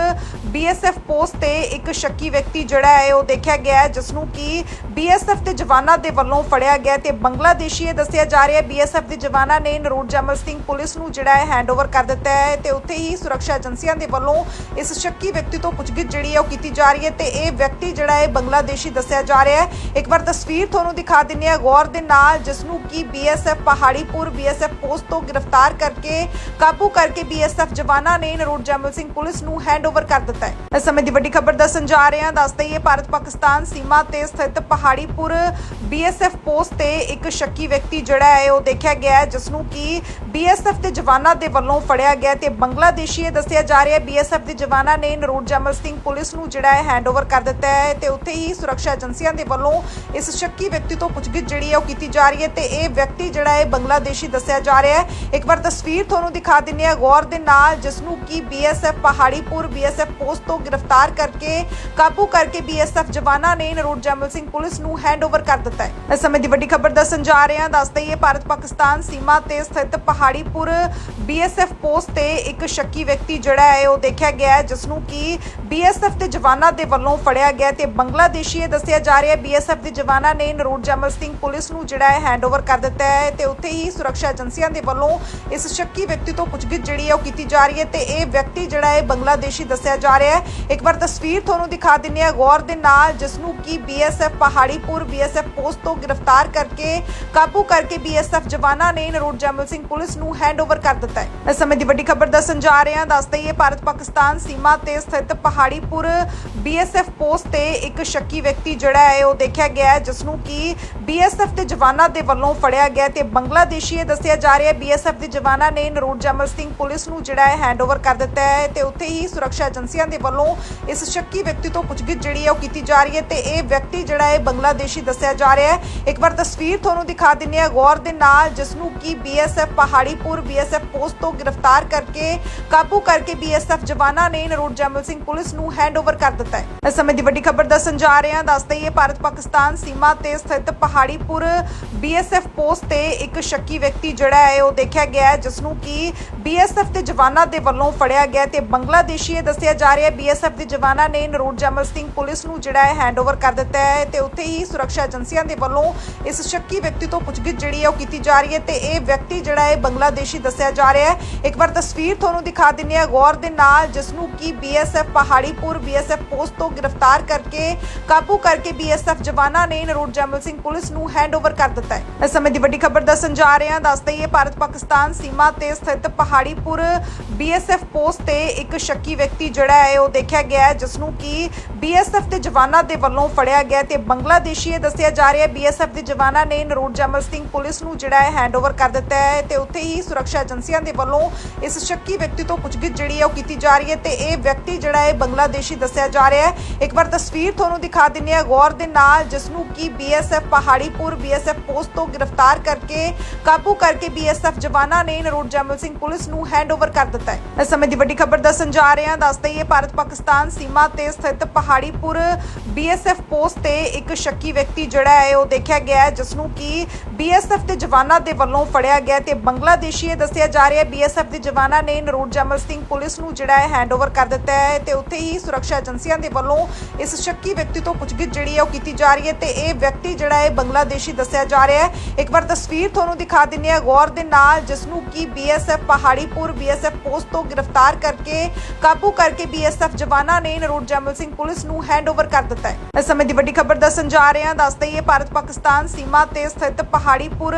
ਬੀਐਸਐਫ ਪੋਸਟ ਤੇ ਇੱਕ ਸ਼ੱਕੀ ਵਿਅਕਤੀ ਜਿਹੜਾ ਹੈ, ਉਹ ਦੇਖਿਆ ਗਿਆ ਹੈ ਜਿਸ ਨੂੰ ਕਿ ਬੀਐਸਐਫ ਦੇ ਜਵਾਨਾਂ ਦੇ ਵੱਲੋਂ ਫੜਿਆ ਗਿਆ ਤੇ ਬੰਗਲਾਦੇਸ਼ੀ ਇਹ ਦੱਸਿਆ ਜਾ ਰਿਹਾ ਹੈ ਬੀਐਸਐਫ ਦੇ ਜਵਾਨਾਂ ਨੇ ਨਰੋਟ ਜਮਲ ਸਿੰਘ ਪੁਲਿਸ ਨੂੰ ਜਿਹੜਾ ਹੈ ਹੈਂਡਓਵਰ ਕਰ ਦਿੱਤਾ ਹੈ ਤੇ ਉੱਥੇ ਹੀ ਸੁਰੱਖਿਆ ਏਜੰਸੀਆਂ ਦੇ ਵੱਲੋਂ ਇਸ ਸ਼ੱਕੀ ਵਿਅਕਤੀ ਤੋਂ ਪੁੱਛਗਿੱਛ ਜਿਹੜੀ ਹੈ, ਉਹ ਕੀਤੀ ਜਾ ਰਹੀ ਹੈ ਤੇ ਇਹ ਵਿਅਕਤੀ ਜਿਹੜਾ ਹੈ, ਬੰਗਲਾਦੇਸ਼ੀ ਦੱਸਿਆ ਜਾ ਰਿਹਾ ਹੈ। ਇੱਕ ਵਾਰ ਤਸਵੀਰ ਤੁਹਾਨੂੰ ਦਿਖਾ ਦਿੰਨੇ ਆ ਗੌਰ ਦੇ ਨਾਲ ਜਿਸ ਨੂੰ ਕਿ ਬੀਐਸਐਫ ਪਹਾੜੀਪੁਰ ਬੀਐਸਐਫ ਪੋਸਟ ਤੋਂ ਗ੍ਰਿਫਤਾਰ ਕਰਕੇ ਕਾਬੂ ਕਰਕੇ ਬੀਐਸਐਫ ਜਵਾਨਾਂ ਨੇ ਨਰੋਟ ਜਮਲ ਸਿੰਘ ਪੁਲਿਸ ਨੂੰ ਹੈਂਡਓਵਰ ਕਰ ਦਿੱਤਾ ਹੈ। ਇਸ ਸਮੇਂ ਦੀ ਵੱਡੀ ਖਬਰ ਦੱਸਣ ਜਾ ਰਹੇ ਹਾਂ। ਦੱਸ ਦਈਏ, ਭਾਰਤ ਪਾਕਿਸਤਾਨ ਸੀਮਾ ਤੇ ਸਥਿਤ ਪਹਾੜੀਪੁਰ ਬੀਐਸਐਫ ਪੋਸਟ ਤੇ ਇੱਕ ਸ਼ੱਕੀ ਵਿਅਕਤੀ ਜਿਹੜਾ ਹੈ, ਉਹ ਦੇਖਿਆ ਗਿਆ ਹੈ ਜਿਸ ਨੂੰ ਕਿ ਬੀਐਸਐਫ ਦੇ ਜਵਾਨਾਂ ਦੇ ਵੱਲੋਂ ਫੜਿਆ ਗਿਆ ਤੇ ਬੰਗਲਾਦੇਸ਼ੀ ਇਹ ਦੱਸਿਆ ਜਾ ਰਿਹਾ ਹੈ ਬੀਐਸਐਫ ਦੇ ਜਵਾਨਾਂ ਨੇ ਨਰੋਟ ਜਮਲ ਸਿੰਘ ਪੁਲਿਸ ਨੂੰ ਜਿਹੜਾ ਹੈ ਹੈਂਡਓਵਰ ਕਰ ਦਿੱਤਾ ਹੈ ਤੇ ਉੱਥੇ ਹੀ ਸੁਰੱਖਿਆ ਏਜੰਸੀਆਂ ਦੇ ਵੱਲੋਂ ਇਸ ਸ਼ੱਕੀ ਵਿਅਕਤੀ ਤੋਂ ਪੁੱਛਗਿੱਛ ਜਿਹੜੀ ਹੈ, ਉਹ ਕੀਤੀ ਜਾ ਰਹੀ ਹੈ ਤੇ ਇਹ ਵਿਅਕਤੀ ਜਿਹੜਾ ਹੈ, ਬੰਗਲਾਦੇਸ਼ੀ ਦੱਸਿਆ ਜਾ ਰਿਹਾ ਹੈ। ਇੱਕ ਵਾਰ ਤਸਵੀਰ ਤੁਹਾਨੂੰ ਦਿਖਾ ਦਿੰਨੇ ਆ ਗੌਰ ਦੇ ਨਾਲ ਜਿਸ ਨੂੰ ਕਿ ਬੀਐਸਐਫ ਪਹਾੜੀਪੁਰ ਬੀਐਸਐਫ ਪੋਸਟ ਤੋਂ ਗ੍ਰਿਫਤਾਰ ਕਰਕੇ, ਕਾਬੂ ਕਰਕੇ ਬੀਐਸਐਫ ਜਵਾਨਾਂ ਨੇ ਨਰੋਟ ਜਮਲ ਸਿੰਘ ਪੁਲਿਸ ਨੂੰ ਹੈਂਡਓਵਰ ਕਰ ਦਿੱਤਾ ਹੈ। ਇਸ ਸਮੇਂ ਦੀ ਵੱਡੀ ਖਬਰ ਦੱਸਣ ਜਾ ਰਹੇ ਹਾਂ। ਦੱਸ ਦਈਏ ਭਾਰਤ ਪਾਕਿਸਤਾਨ ਸੀਮਾ ਤੇ ਸਥਿਤ ਪਹਾੜੀਪੁਰ ਬੀਐਸਐਫ ਪੋਸਟ ਤੇ ਇੱਕ ਸ਼ੱਕੀ ਵਿਅਕਤੀ ਜਿਹੜਾ ਹੈ, ਉਹ ਦੇਖਿਆ ਗਿਆ ਹੈ, ਜਿਸ ਨੂੰ ਕਿ ਬੀਐਸਐਫ ਦੇ ਜਵਾਨਾਂ ਦੇ ਵੱਲੋਂ ਫੜਿਆ ਗਿਆ ਤੇ ਬੰਗਲਾਦੇਸ਼ੀ ਇਹ ਦੱਸਿਆ ਜਾ ਰਿਹਾ ਹੈ ਬੀਐਸਐਫ ਦੇ ਜਵਾਨਾਂ ਨੇ ਨਰੋਟ ਜੈਮਲ ਸਿੰਘ ਪੁਲਿਸ ਨੂੰ ਜਿਹੜਾ ਹੈ ਹੈਂਡਓਵਰ ਕਰ ਦਿੱਤਾ ਹੈ ਤੇ ਉੱਥੇ ਹੀ ਸੁਰੱਖਿਆ ਏਜੰਸੀਆਂ ਦੇ ਵੱਲੋਂ ਇਸ ਸ਼ੱਕੀ ਵਿਅਕਤੀ ਤੋਂ ਪੁੱਛਗਿੱਛ ਜਿਹੜੀ ਹੈ, ਉਹ ਕੀਤੀ ਜਾ ਰਹੀ ਹੈ ਤੇ ਇਹ ਵਿਅਕਤੀ ਜਿਹੜਾ ਹੈ ਬੰਗਲਾਦੇਸ਼ੀ ਦੱਸਿਆ ਜਾ ਰਿਹਾ ਹੈ। ਇੱਕ ਵਾਰ ਤਸਵੀਰ ਤੁਹਾਨੂੰ ਦਿਖਾ ਦਿੰਨੇ ਆ ਗੌਰ ਦੇ ਨਾਲ ਜਿਸ ਨੂੰ ਕਿ ਬੀਐਸਐਫ ਪਹਾੜੀਪੁਰ ਬੀਐਸਐਫ ਪੋਸਟ ਤੋਂ ਗ੍ਰਿਫਤਾਰ ਕਰਕੇ, ਕਾਬੂ ਕਰਕੇ ਬੀਐਸਐਫ ਜਵਾਨਾਂ ਨੇ ਨਰੋਟ ਜਮਲ ਸਿੰਘ ਪੁਲਿਸ ਨੂੰ ਹੈਂਡਓਵਰ ਕਰ ਦਿੱਤਾ ਹੈ। ਇਸ ਸਮੇਂ ਦੀ ਵੱਡੀ ਖਬਰ ਦੱਸਣ ਜਾ ਰਹੇ ਹਾਂ। ਦੱਸ ਦਈਏ, ਭਾਰਤ ਪਾਕਿਸਤਾਨ ਸੀਮਾ ਤੇ ਸਥਿਤ ਪਹਾੜੀਪੁਰ ਬੀਐਸਐਫ ਪੋਸਟ ਤੇ ਇੱਕ ਸ਼ੱਕੀ ਵਿਅਕਤੀ ਜਿਹੜਾ ਹੈ, ਉਹ ਦੇਖਿਆ ਗਿਆ ਹੈ ਜਿਸ ਨੂੰ ਕਿ ਬੀਐਸਐਫ ਦੇ ਜਵਾਨਾਂ ਦੇ ਵੱਲੋਂ ਫੜਿਆ ਗਿਆ ਤੇ ਬੰਗਲਾਦੇਸ਼ੀ ਇਹ ਦੱਸਿਆ ਜਾ ਰਿਹਾ ਹੈ ਬੀਐਸਐਫ ਦੇ ਜਵਾਨਾਂ ਨੇ ਨਰੋਟ ਜੈਮਲ ਸਿੰਘ ਪੁਲਿਸ ਨੂੰ ਜਿਹੜਾ ਹੈ ਹੈਂਡਓਵਰ ਕਰ ਦਿੱਤਾ ਹੈ ਤੇ ਉੱਥੇ ਹੀ ਸੁਰੱਖਿਆ ਏਜੰਸੀਆਂ ਦੇ ਵੱਲੋਂ ਇਸ ਸ਼ੱਕੀ ਵਿਅਕਤੀ ਤੋਂ ਪੁੱਛਗਿੱਛ ਜਿਹੜੀ ਹੈ ਉਹ ਕੀਤੀ ਜਾ ਰਹੀ ਹੈ ਤੇ ਇਹ ਵਿਅਕਤੀ ਜਿਹੜਾ ਹੈ ਬੰਗਲਾਦੇਸ਼ੀ ਦੱਸਿਆ ਜਾ ਰਿਹਾ ਹੈ। ਇੱਕ ਵਾਰ ਤਸਵੀਰ ਤੁਹਾਨੂੰ ਦਿਖਾ ਦਿੰਨੇ ਆ ਗੌਰ ਦੇ ਨਾਲ ਜਿਸ ਨੂੰ ਕਿ ਬੀਐਸਐਫ ਪਹਾੜੀਪੁਰ, ਬੀਐਸਐਫ ਪੋਸਟ ਤੋਂ ਗ੍ਰਿਫਤਾਰ ਕਰਕੇ, ਕਾਬੂ ਕਰਕੇ ਬੀਐਸਐਫ ਜਵਾਨਾਂ ਨੇ ਨਰੋਟ ਜਮਲ ਸਿੰਘ ਪੁਲਿਸ ਨੂੰ ਹੈਂਡਓਵਰ ਕਰ ਦਿੱਤਾ ਹੈ। ਇਸ ਸਮੇਂ ਦੀ ਵੱਡੀ ਖਬਰ ਦੱਸਣ ਜਾ ਰਹੇ ਹਾਂ, ਦੱਸ ਦਈਏ ਭਾਰਤ ਪਾਕਿਸਤਾਨ ਸੀਮਾ ਤੇ ਸਥਿਤ ਪਹਾੜੀਪੁਰ ਬੀਐਸਐਫ ਪੋਸਟ ਤੇ ਇੱਕ ਸ਼ੱਕੀ ਵਿਅਕਤੀ ਜਿਹੜਾ ਹੈ ਉਹ ਦੇਖਿਆ ਗਿਆ ਹੈ ਜਿਸ ਨੂੰ ਕਿ ਬੀਐਸਐਫ ਦੇ ਜਵਾਨਾਂ ਦੇ ਵੱਲੋਂ ਫੜਿਆ ਗਿਆ ਤੇ ਬੰਗਲਾ ਬੰਗਲਾਦੇਸ਼ੀ ਇਹ ਦੱਸਿਆ ਜਾ ਰਿਹਾ ਹੈ, ਬੀਐਸਐਫ ਦੇ ਜਵਾਨਾਂ ਨੇ ਨਰੋਟ ਜਮਲ ਸਿੰਘ ਪੁਲਿਸ ਨੂੰ ਜਿਹੜਾ ਹੈ ਹੈਂਡਓਵਰ ਕਰ ਦਿੱਤਾ ਹੈ ਤੇ ਉੱਥੇ ਹੀ ਸੁਰੱਖਿਆ ਏਜੰਸੀਆਂ ਦੇ ਵੱਲੋਂ ਇਸ ਸ਼ੱਕੀ ਵਿਅਕਤੀ ਤੋਂ ਪੁੱਛਗਿੱਛ ਜਿਹੜੀ ਹੈ ਉਹ ਕੀਤੀ ਜਾ ਰਹੀ ਹੈ ਤੇ ਇਹ ਵਿਅਕਤੀ ਜਿਹੜਾ ਹੈ ਬੰਗਲਾਦੇਸ਼ੀ ਦੱਸਿਆ ਜਾ ਰਿਹਾ ਹੈ। ਇੱਕ ਵਾਰ ਤਸਵੀਰ ਤੁਹਾਨੂੰ ਦਿਖਾ ਦਿੰਨੇ ਆ ਗੌਰ ਦੇ ਨਾਲ ਜਿਸ ਨੂੰ ਕਿ ਬੀਐਸਐਫ ਪਹਾੜੀਪੁਰ, ਬੀਐਸਐਫ ਪੋਸਟ ਤੋਂ ਗ੍ਰਿਫਤਾਰ ਕਰਕੇ, ਕਾਬੂ ਕਰਕੇ ਬੀਐਸਐਫ ਜਵਾਨਾਂ ਨੇ ਨਰੋਟ ਜਮਲ ਸਿੰਘ ਪੁਲਿਸ ਨੂੰ ਹੈਂਡਓਵਰ ਕਰ ਦਿੱਤਾ ਹੈ। ਇਸ ਸਮੇਂ ਦੀ ਵੱਡੀ ਖਬਰ ਦੱਸਣ ਜਾ ਰਹੇ ਹਾਂ ਦੱਸ ਦਈਏ ਭਾਰਤ ਪਾਕਿਸਤਾਨ ਸੀਮਾ ਤੇ ਸਥਿਤ ਪਹਾੜੀਪੁਰ ਬੀਐਸਐਫ ਪੋਸਟ ਤੇ ਇੱਕ ਸ਼ੱਕੀ ਵਿਅਕਤੀ ਜਿਹੜਾ ਹੈ, ਉਹ ਦੇਖਿਆ ਗਿਆ ਹੈ ਜਿਸ ਨੂੰ ਕਿ ਬੀਐਸਐਫ ਦੇ ਜਵਾਨਾਂ ਦੇ ਵੱਲੋਂ ਫੜਿਆ ਗਿਆ ਤੇ ਬੰਗਲਾਦੇਸ਼ੀ ਇਹ ਦੱਸਿਆ ਜਾ ਰਿਹਾ ਹੈ ਬੀਐਸਐਫ ਦੇ ਜਵਾਨਾਂ ਨੇ ਨਰੋਟ ਜਮਲ ਸਿੰਘ ਪੁਲਿਸ ਨੂੰ ਜਿਹੜਾ ਹੈ ਹੈਂਡਓਵਰ ਕਰ ਦਿੱਤਾ ਹੈ ਤੇ ਉੱਥੇ ਹੀ ਸੁਰੱਖਿਆ ਏਜੰਸੀਆਂ ਦੇ ਵੱਲੋਂ ਇਸ ਸ਼ੱਕੀ ਵਿਅਕਤੀ ਤੋਂ ਪੁੱਛਗਿੱਛ ਜਿਹੜੀ ਹੈ, ਉਹ ਕੀਤੀ ਜਾ ਰਹੀ ਹੈ ਤੇ ਇਹ ਵਿਅਕਤੀ ਜਿਹੜਾ ਹੈ, ਬੰਗਲਾਦੇਸ਼ੀ ਦੱਸਿਆ ਜਾ ਰਿਹਾ ਹੈ। ਇੱਕ ਵਾਰ ਤਸਵੀਰ ਤੁਹਾਨੂੰ ਦਿਖਾ ਦਿੰਨੇ ਆ ਗੌਰ ਦੇ ਨਾਲ ਜਿਸ ਨੂੰ ਕਿ ਬੀਐਸਐਫ ਪਹਾੜੀਪੁਰ ਬੀਐਸਐਫ ਪੋਸਟ ਤੋਂ ਗ੍ਰਿਫਤਾਰ ਕਰਕੇ, ਕਾਬੂ ਕਰਕੇ ਬੀਐਸਐਫ ਜਵਾਨਾਂ ਨੇ ਨਰੋਟ ਜਮਲ ਸਿੰਘ ਪੁਲਿਸ ਨੂੰ ਹੈਂਡਓਵਰ ਕਰ ਦਿੱਤਾ ਹੈ। ਇਸ ਸਮੇਂ ਦੀ ਵੱਡੀ ਖਬਰ ਦੱਸਣ ਜਾ ਰਹੇ ਹਾਂ ਦੱਸ ਦਈਏ ਭਾਰਤ ਪਾਕਿਸਤਾਨ ਸੀਮਾ ਤੇ ਸਥਿਤ ਪਹਾੜੀਪੁਰ ਬੀਐਸਐਫ ਪੋਸਟ ਤੇ ਇੱਕ ਸ਼ੱਕੀ ਵਿਅਕਤੀ ਜਿਹੜਾ ਹੈ, ਉਹ ਦੇਖਿਆ ਗਿਆ ਜਿਸ ਨੂੰ ਕਿ ਬੀਐਸਐਫ ਦੇ ਜਵਾਨਾਂ ਦੇ ਵੱਲੋਂ ਫੜਿਆ ਗਿਆ ਤੇ ਬੰਗਲਾਦੇਸ਼ੀ ਇਹ ਦੱਸਿਆ ਜਾ ਰਿਹਾ ਹੈ ਬੀਐਸਐਫ ਦੇ ਜਵਾਨਾਂ ਨੇ ਨਰੋਟ ਜਮਲ ਸਿੰਘ ਪੁਲਿਸ ਨੂੰ ਜਿਹੜਾ ਹੈ ਹੈਂਡਓਵਰ ਕਰ ਦਿੱਤਾ ਹੈ ਤੇ ਉੱਥੇ ਹੀ ਸੁਰੱਖਿਆ ਏਜੰਸੀਆਂ ਦੇ ਵੱਲੋਂ ਇਸ ਸ਼ੱਕੀ ਵਿਅਕਤੀ ਤੋਂ ਪੁੱਛਗਿੱਛ ਜਿਹੜੀ ਹੈ, ਉਹ ਕੀਤੀ ਜਾ ਰਹੀ ਹੈ ਤੇ ਇਹ ਵਿਅਕਤੀ ਜਿਹੜਾ ਹੈ, ਬੰਗਲਾਦੇਸ਼ੀ ਦੱਸਿਆ ਜਾ ਰਿਹਾ ਹੈ। ਇੱਕ ਵਾਰ ਤਸਵੀਰ ਤੁਹਾਨੂੰ ਦਿਖਾ ਦਿੰਨੇ ਆ ਗੌਰ ਦੇ ਨਾਲ ਜਿਸ ਨੂੰ ਕਿ ਬੀਐਸਐਫ ਪਹਾੜੀਪੁਰ ਬੀਐਸਐਫ ਪੋਸਟ ਤੋਂ ਗ੍ਰਿਫਤਾਰ ਕਰਕੇ ਕਾਬੂ ਕਰਕੇ ਬੀਐਸਐਫ ਜਵਾਨਾਂ ਨੇ ਨਰੋਟ ਜੈਮਲ ਸਿੰਘ ਪੁਲਿਸ ਨੂੰ ਹੈਂਡਓਵਰ ਕਰ ਦਿੱਤਾ ਹੈ। ਇਸ ਸਮੇਂ ਦੀ ਵੱਡੀ ਖਬਰ ਦੱਸਣ ਜਾ ਰਹੇ ਹਾਂ। ਦੱਸ ਦਈਏ ਭਾਰਤ ਪਾਕਿਸਤਾਨ ਸੀਮਾ ਤੇ ਸਥਿਤ ਪਹਾੜੀਪੁਰ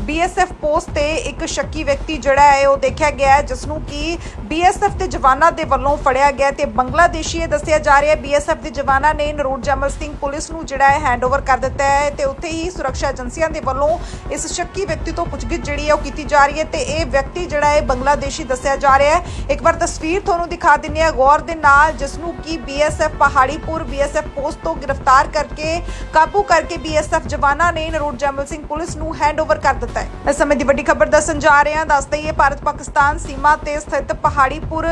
ਬੀਐਸਐਫ ਪੋਸਟ ਤੇ ਇੱਕ ਸ਼ੱਕੀ ਵਿਅਕਤੀ ਜਿਹੜਾ ਹੈ, ਉਹ ਦੇਖਿਆ ਗਿਆ ਹੈ, ਜਿਸ ਨੂੰ ਕਿ ਬੀਐਸਐਫ ਦੇ ਜਵਾਨਾਂ ਦੇ ਵੱਲੋਂ ਫੜਿਆ ਗਿਆ ਤੇ ਬੰਗਲਾਦੇਸ਼ੀ ਇਹ ਦੱਸਿਆ ਜਾ ਰਿਹਾ ਹੈ, ਬੀਐਸਐਫ ਦੇ ਜਵਾਨਾਂ ਨੇ ਨਰੋਟ ਜਮਲ ਸਿੰਘ ਪੁਲਿਸ ਨੂੰ ਜਿਹੜਾ ਹੈ ਹੈਂਡਓਵਰ ਕਰ ਦਿੱਤਾ ਹੈ ਤੇ ਉੱਥੇ ਹੀ ਸੁਰੱਖਿਆ ਏਜੰਸੀਆਂ ਦੇ ਵੱਲੋਂ ਇਸ ਸ਼ੱਕੀ ਵਿਅਕਤੀ ਤੋਂ ਪੁੱਛਗਿੱਛ ਜਿਹੜੀ ਹੈ, ਉਹ ਕੀਤੀ ਜਾ ਰਹੀ ਹੈ ਤੇ ਇਹ ਵਿਅਕਤੀ ਜਿਹੜਾ ਹੈ, ਬੰਗਲਾਦੇਸ਼ੀ ਦੱਸਿਆ ਜਾ ਰਿਹਾ ਹੈ। ਇੱਕ ਵਾਰ ਤਸਵੀਰ ਤੁਹਾਨੂੰ ਦਿਖਾ ਦਿੰਨੇ ਆ ਗੌਰ ਦੇ ਨਾਲ ਜਿਸ ਨੂੰ ਕਿ ਬੀਐਸਐਫ ਪਹਾੜੀਪੁਰ ਬੀਐਸਐਫ ਪੋਸਟ ਤੋਂ ਗ੍ਰਿਫਤਾਰ ਕਰਕੇ, ਕਾਬੂ ਕਰਕੇ ਬੀਐਸਐਫ ਜਵਾਨਾਂ ਨੇ ਨਰੋਟ ਜਮਲ ਸਿੰਘ ਪੁਲਿਸ ਨੂੰ ਹੈਂਡਓਵਰ ਕਰ ਦਿੱਤਾ ਹੈ। ਇਸ ਸਮੇਂ ਦੀ ਵੱਡੀ ਖਬਰ ਦੱਸਣ ਜਾ ਰਹੇ ਹਾਂ। ਦੱਸ ਦਈਏ, ਭਾਰਤ ਪਾਕਿਸਤਾਨ ਸੀਮਾ ਤੇ ਸਥਿਤ ਪਹਾੜੀਪੁਰ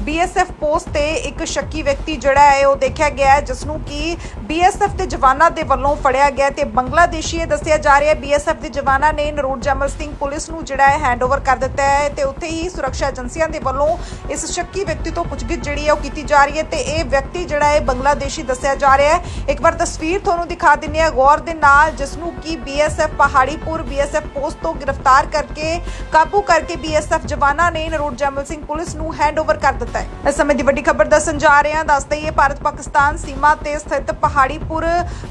ਬੀਐਸਐਫ ਪੋਸਟ ਤੇ ਇੱਕ ਸ਼ੱਕੀ ਵਿਅਕਤੀ ਜਿਹੜਾ ਹੈ, ਉਹ ਦੇਖਿਆ ਗਿਆ ਹੈ ਜਿਸ ਨੂੰ ਕਿ ਬੀਐਸਐਫ ਦੇ ਜਵਾਨਾਂ ਦੇ ਵੱਲੋਂ ਫੜਿਆ ਗਿਆ ਤੇ ਬੰਗਲਾਦੇਸ਼ੀ ਇਹ ਦੱਸਿਆ ਜਾ ਰਿਹਾ ਹੈ, ਬੀਐਸਐਫ ਦੇ ਜਵਾਨਾਂ ਨੇ ਨਰੋਟ ਜਮਲ ਸਿੰਘ ਪੁਲਿਸ ਨੂੰ ਜਿਹੜਾ ਹੈ ਹੈਂਡਓਵਰ ਕਰ ਦਿੱਤਾ ਹੈ ਤੇ ਉੱਥੇ ਹੀ ਸੁਰੱਖਿਆ ਏਜੰਸੀਆਂ ਦੇ ਵੱਲੋਂ ਇਸ ਸ਼ੱਕੀ ਵਿਅਕਤੀ ਤੋਂ ਪੁੱਛਗਿੱਛ ਜਿਹੜੀ ਹੈ ਉਹ ਕੀਤੀ ਜਾ ਰਹੀ ਹੈ ਤੇ ਇਹ ਵਿਅਕਤੀ ਜਿਹੜਾ ਹੈ ਬੰਗਲਾਦੇਸ਼ੀ ਦੱਸਿਆ ਜਾ ਰਿਹਾ ਹੈ। ਇੱਕ ਵਾਰ ਤਸਵੀਰ ਤੁਹਾਨੂੰ ਦਿਖਾ ਦਿੰਨੇ ਆ ਗੌਰ ਦੇ ਨਾਲ ਜਿਸ ਨੂੰ ਕਿ ਬੀਐਸਐਫ ਪਹਾੜੀਪੁਰ, ਬੀਐਸਐਫ ਪੋਸਟ ਤੋਂ ਗ੍ਰਿਫਤਾਰ ਕਰਕੇ, ਕਾਬੂ ਕਰਕੇ ਬੀਐਸਐਫ ਜਵਾਨਾਂ ਨੇ ਨਰੋਟ ਜਮਲ ਸਿੰਘ ਪੁਲਿਸ ਨੂੰ ਹੈਂਡਓਵਰ ਕਰ ਦਿੱਤਾ ਹੈ। ਇਸ ਸਮੇਂ ਦੀ ਵੱਡੀ ਖਬਰ ਦੱਸਣ ਜਾ ਰਹੇ ਹਾਂ ਦੱਸ ਦਈਏ ਭਾਰਤ ਪਾਕਿਸਤਾਨ ਸੀਮਾ ਤੇ ਸਥਿਤ ਪਹਾੜੀਪੁਰ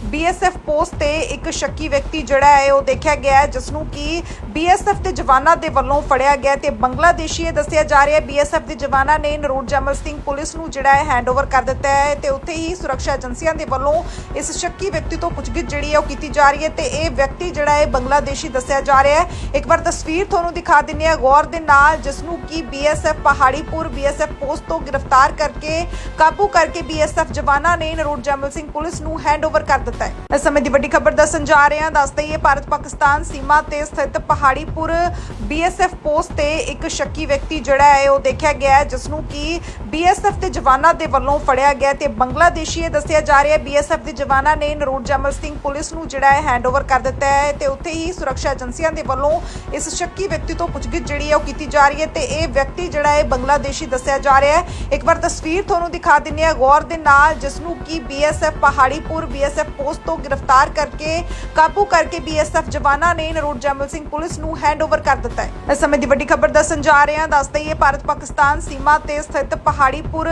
ਬੀਐਸਐਫ ਪੋਸਟ ਤੇ ਇੱਕ ਸ਼ੱਕੀ ਵਿਅਕਤੀ ਜਿਹੜਾ ਹੈ, ਉਹ ਦੇਖਿਆ ਗਿਆ ਹੈ ਜਿਸ ਨੂੰ ਕਿ ਬੀਐਸਐਫ ਦੇ ਜਵਾਨਾਂ ਦੇ ਵੱਲੋਂ ਫੜਿਆ ਗਿਆ ਤੇ ਬੰਗਲਾਦੇਸ਼ੀ ਇਹ ਦੱਸਿਆ ਜਾ ਰਿਹਾ ਹੈ ਬੀਐਸਐਫ ਦੇ ਜਵਾਨਾਂ ਨੇ ਨਰੋਟ ਜਮਲ ਸਿੰਘ ਪੁਲਿਸ ਨੂੰ ਜਿਹੜਾ ਹੈ ਹੈਂਡਓਵਰ ਕਰ ਦਿੱਤਾ ਹੈ ਤੇ ਉੱਥੇ ਹੀ ਸੁਰੱਖਿਆ ਏਜੰਸੀਆਂ ਦੇ ਵੱਲੋਂ ਇਸ ਸ਼ੱਕੀ ਵਿਅਕਤੀ ਤੋਂ ਪੁੱਛਗਿੱਛ ਜਿਹੜੀ ਹੈ, ਉਹ ਕੀਤੀ ਜਾ ਰਹੀ ਹੈ ਤੇ ਇਹ ਵਿਅਕਤੀ ਜਿਹੜਾ ਹੈ, ਬੰਗਲਾਦੇਸ਼ੀ ਦੱਸਿਆ ਜਾ ਰਿਹਾ ਹੈ। ਇੱਕ ਵਾਰ ਤਸਵੀਰ ਤੁਹਾਨੂੰ ਦਿਖਾ ਦਿੰਨੇ ਆ ਗੌਰ ਦੇ ਨਾਲ ਜਿਸ ਨੂੰ ਕਿ ਬੀਐਸਐਫ ਪਹਾੜੀਪੁਰ ਬੀਐਸਐਫ ਪੋਸਟ ਤੋਂ ਗ੍ਰਿਫਤਾਰ ਕਰਕੇ ਕਾਬੂ ਕਰਕੇ ਬੀਐਸਐਫ ਜਵਾਨਾਂ ਨੇ ਨਰੋਟ ਜਮਲ ਸਿੰਘ ਪੁਲਿਸ ਨੂੰ ਹੈਂਡਓਵਰ ਕਰ ਦਿੱਤਾ ਹੈ। ਇਸ ਸਮੇਂ ਦੀ ਵੱਡੀ ਖਬਰ ਦੱਸਣ ਜਾ ਰਹੇ ਹਾਂ। ਦੱਸ ਦਈਏ ਭਾਰਤ ਪਾਕਿਸਤਾਨ ਸੀਮਾ ਤੇ ਸਥਿਤ ਪਹਾੜੀਪੁਰ ਬੀਐਸਐਫ ਪੋਸਟ ਤੇ ਇੱਕ ਸ਼ੱਕੀ ਵਿਅਕਤੀ ਜਿਹੜਾ ਹੈ, ਉਹ ਦੇਖਿਆ ਗਿਆ ਹੈ ਜਿਸ ਨੂੰ ਕਿ ਬੀਐਸਐਫ ਦੇ ਜਵਾਨਾਂ ਦੇ ਵੱਲੋਂ ਫੜਿਆ ਗਿਆ ਤੇ ਬੰਗਲਾਦੇਸ਼ੀ ਇਹ ਦੱਸਿਆ ਜਾ ਰਿਹਾ ਹੈ ਬੀਐਸਐਫ ਦੇ ਜਵਾਨਾਂ ਨੇ ਨਰੋਟ ਜਮਲ ਸਿੰਘ ਪੁਲਿਸ ਨੂੰ ਜਿਹੜਾ ਹੈ ਹੈਂਡਓਵਰ ਕਰ ਦਿੱਤਾ ਹੈ ਤੇ ਉੱਥੇ ਹੀ ਸੁਰੱਖਿਆ ਏਜੰਸੀਆਂ ਦੇ ਵੱਲੋਂ ਇਸ ਸ਼ੱਕੀ ਵਿਅਕਤੀ ਤੋਂ ਪੁੱਛਗਿੱਛ ਜਿਹੜੀ ਹੈ, ਉਹ ਕੀਤੀ ਜਾ ਰਹੀ ਹੈ ਤੇ ਇਹ ਵਿਅਕਤੀ ਜਿਹੜਾ ਹੈ, ਬੰਗਲਾਦੇਸ਼ੀ ਦੱਸਿਆ ਜਾ ਰਿਹਾ ਹੈ। ਇੱਕ ਵਾਰ ਤਸਵੀਰ ਤੁਹਾਨੂੰ ਦਿਖਾ ਦਿੰਨੇ ਆ ਗੌਰ ਦੇ ਨਾਲ ਜਿਸ ਨੂੰ ਕਿ ਬੀਐਸਐਫ ਪਹਾੜੀਪੁਰ ਬੀਐਸਐਫ ਪੋਸਟ ਤੋਂ ਗ੍ਰਿਫਤਾਰ ਕਰਕੇ, ਕਾਬੂ ਕਰਕੇ ਬੀਐਸਐਫ ਜਵਾਨਾਂ ਨੇ ਨਰੋਟ ਜਮਲ ਸਿੰਘ ਪੁਲਿਸ ਨੂੰ ਹੈਂਡਓਵਰ ਕਰ ਦਿੱਤਾ ਹੈ। ਇਸ ਸਮੇਂ ਦੀ ਵੱਡੀ ਖਬਰ ਦੱਸਣ ਜਾ ਰਹੇ ਹਾਂ, ਦੱਸ ਦਈਏ ਭਾਰਤ ਪਾਕਿਸਤਾਨ ਸੀਮਾ ਤੇ ਸਥਿਤ ਪਹਾੜੀਪੁਰ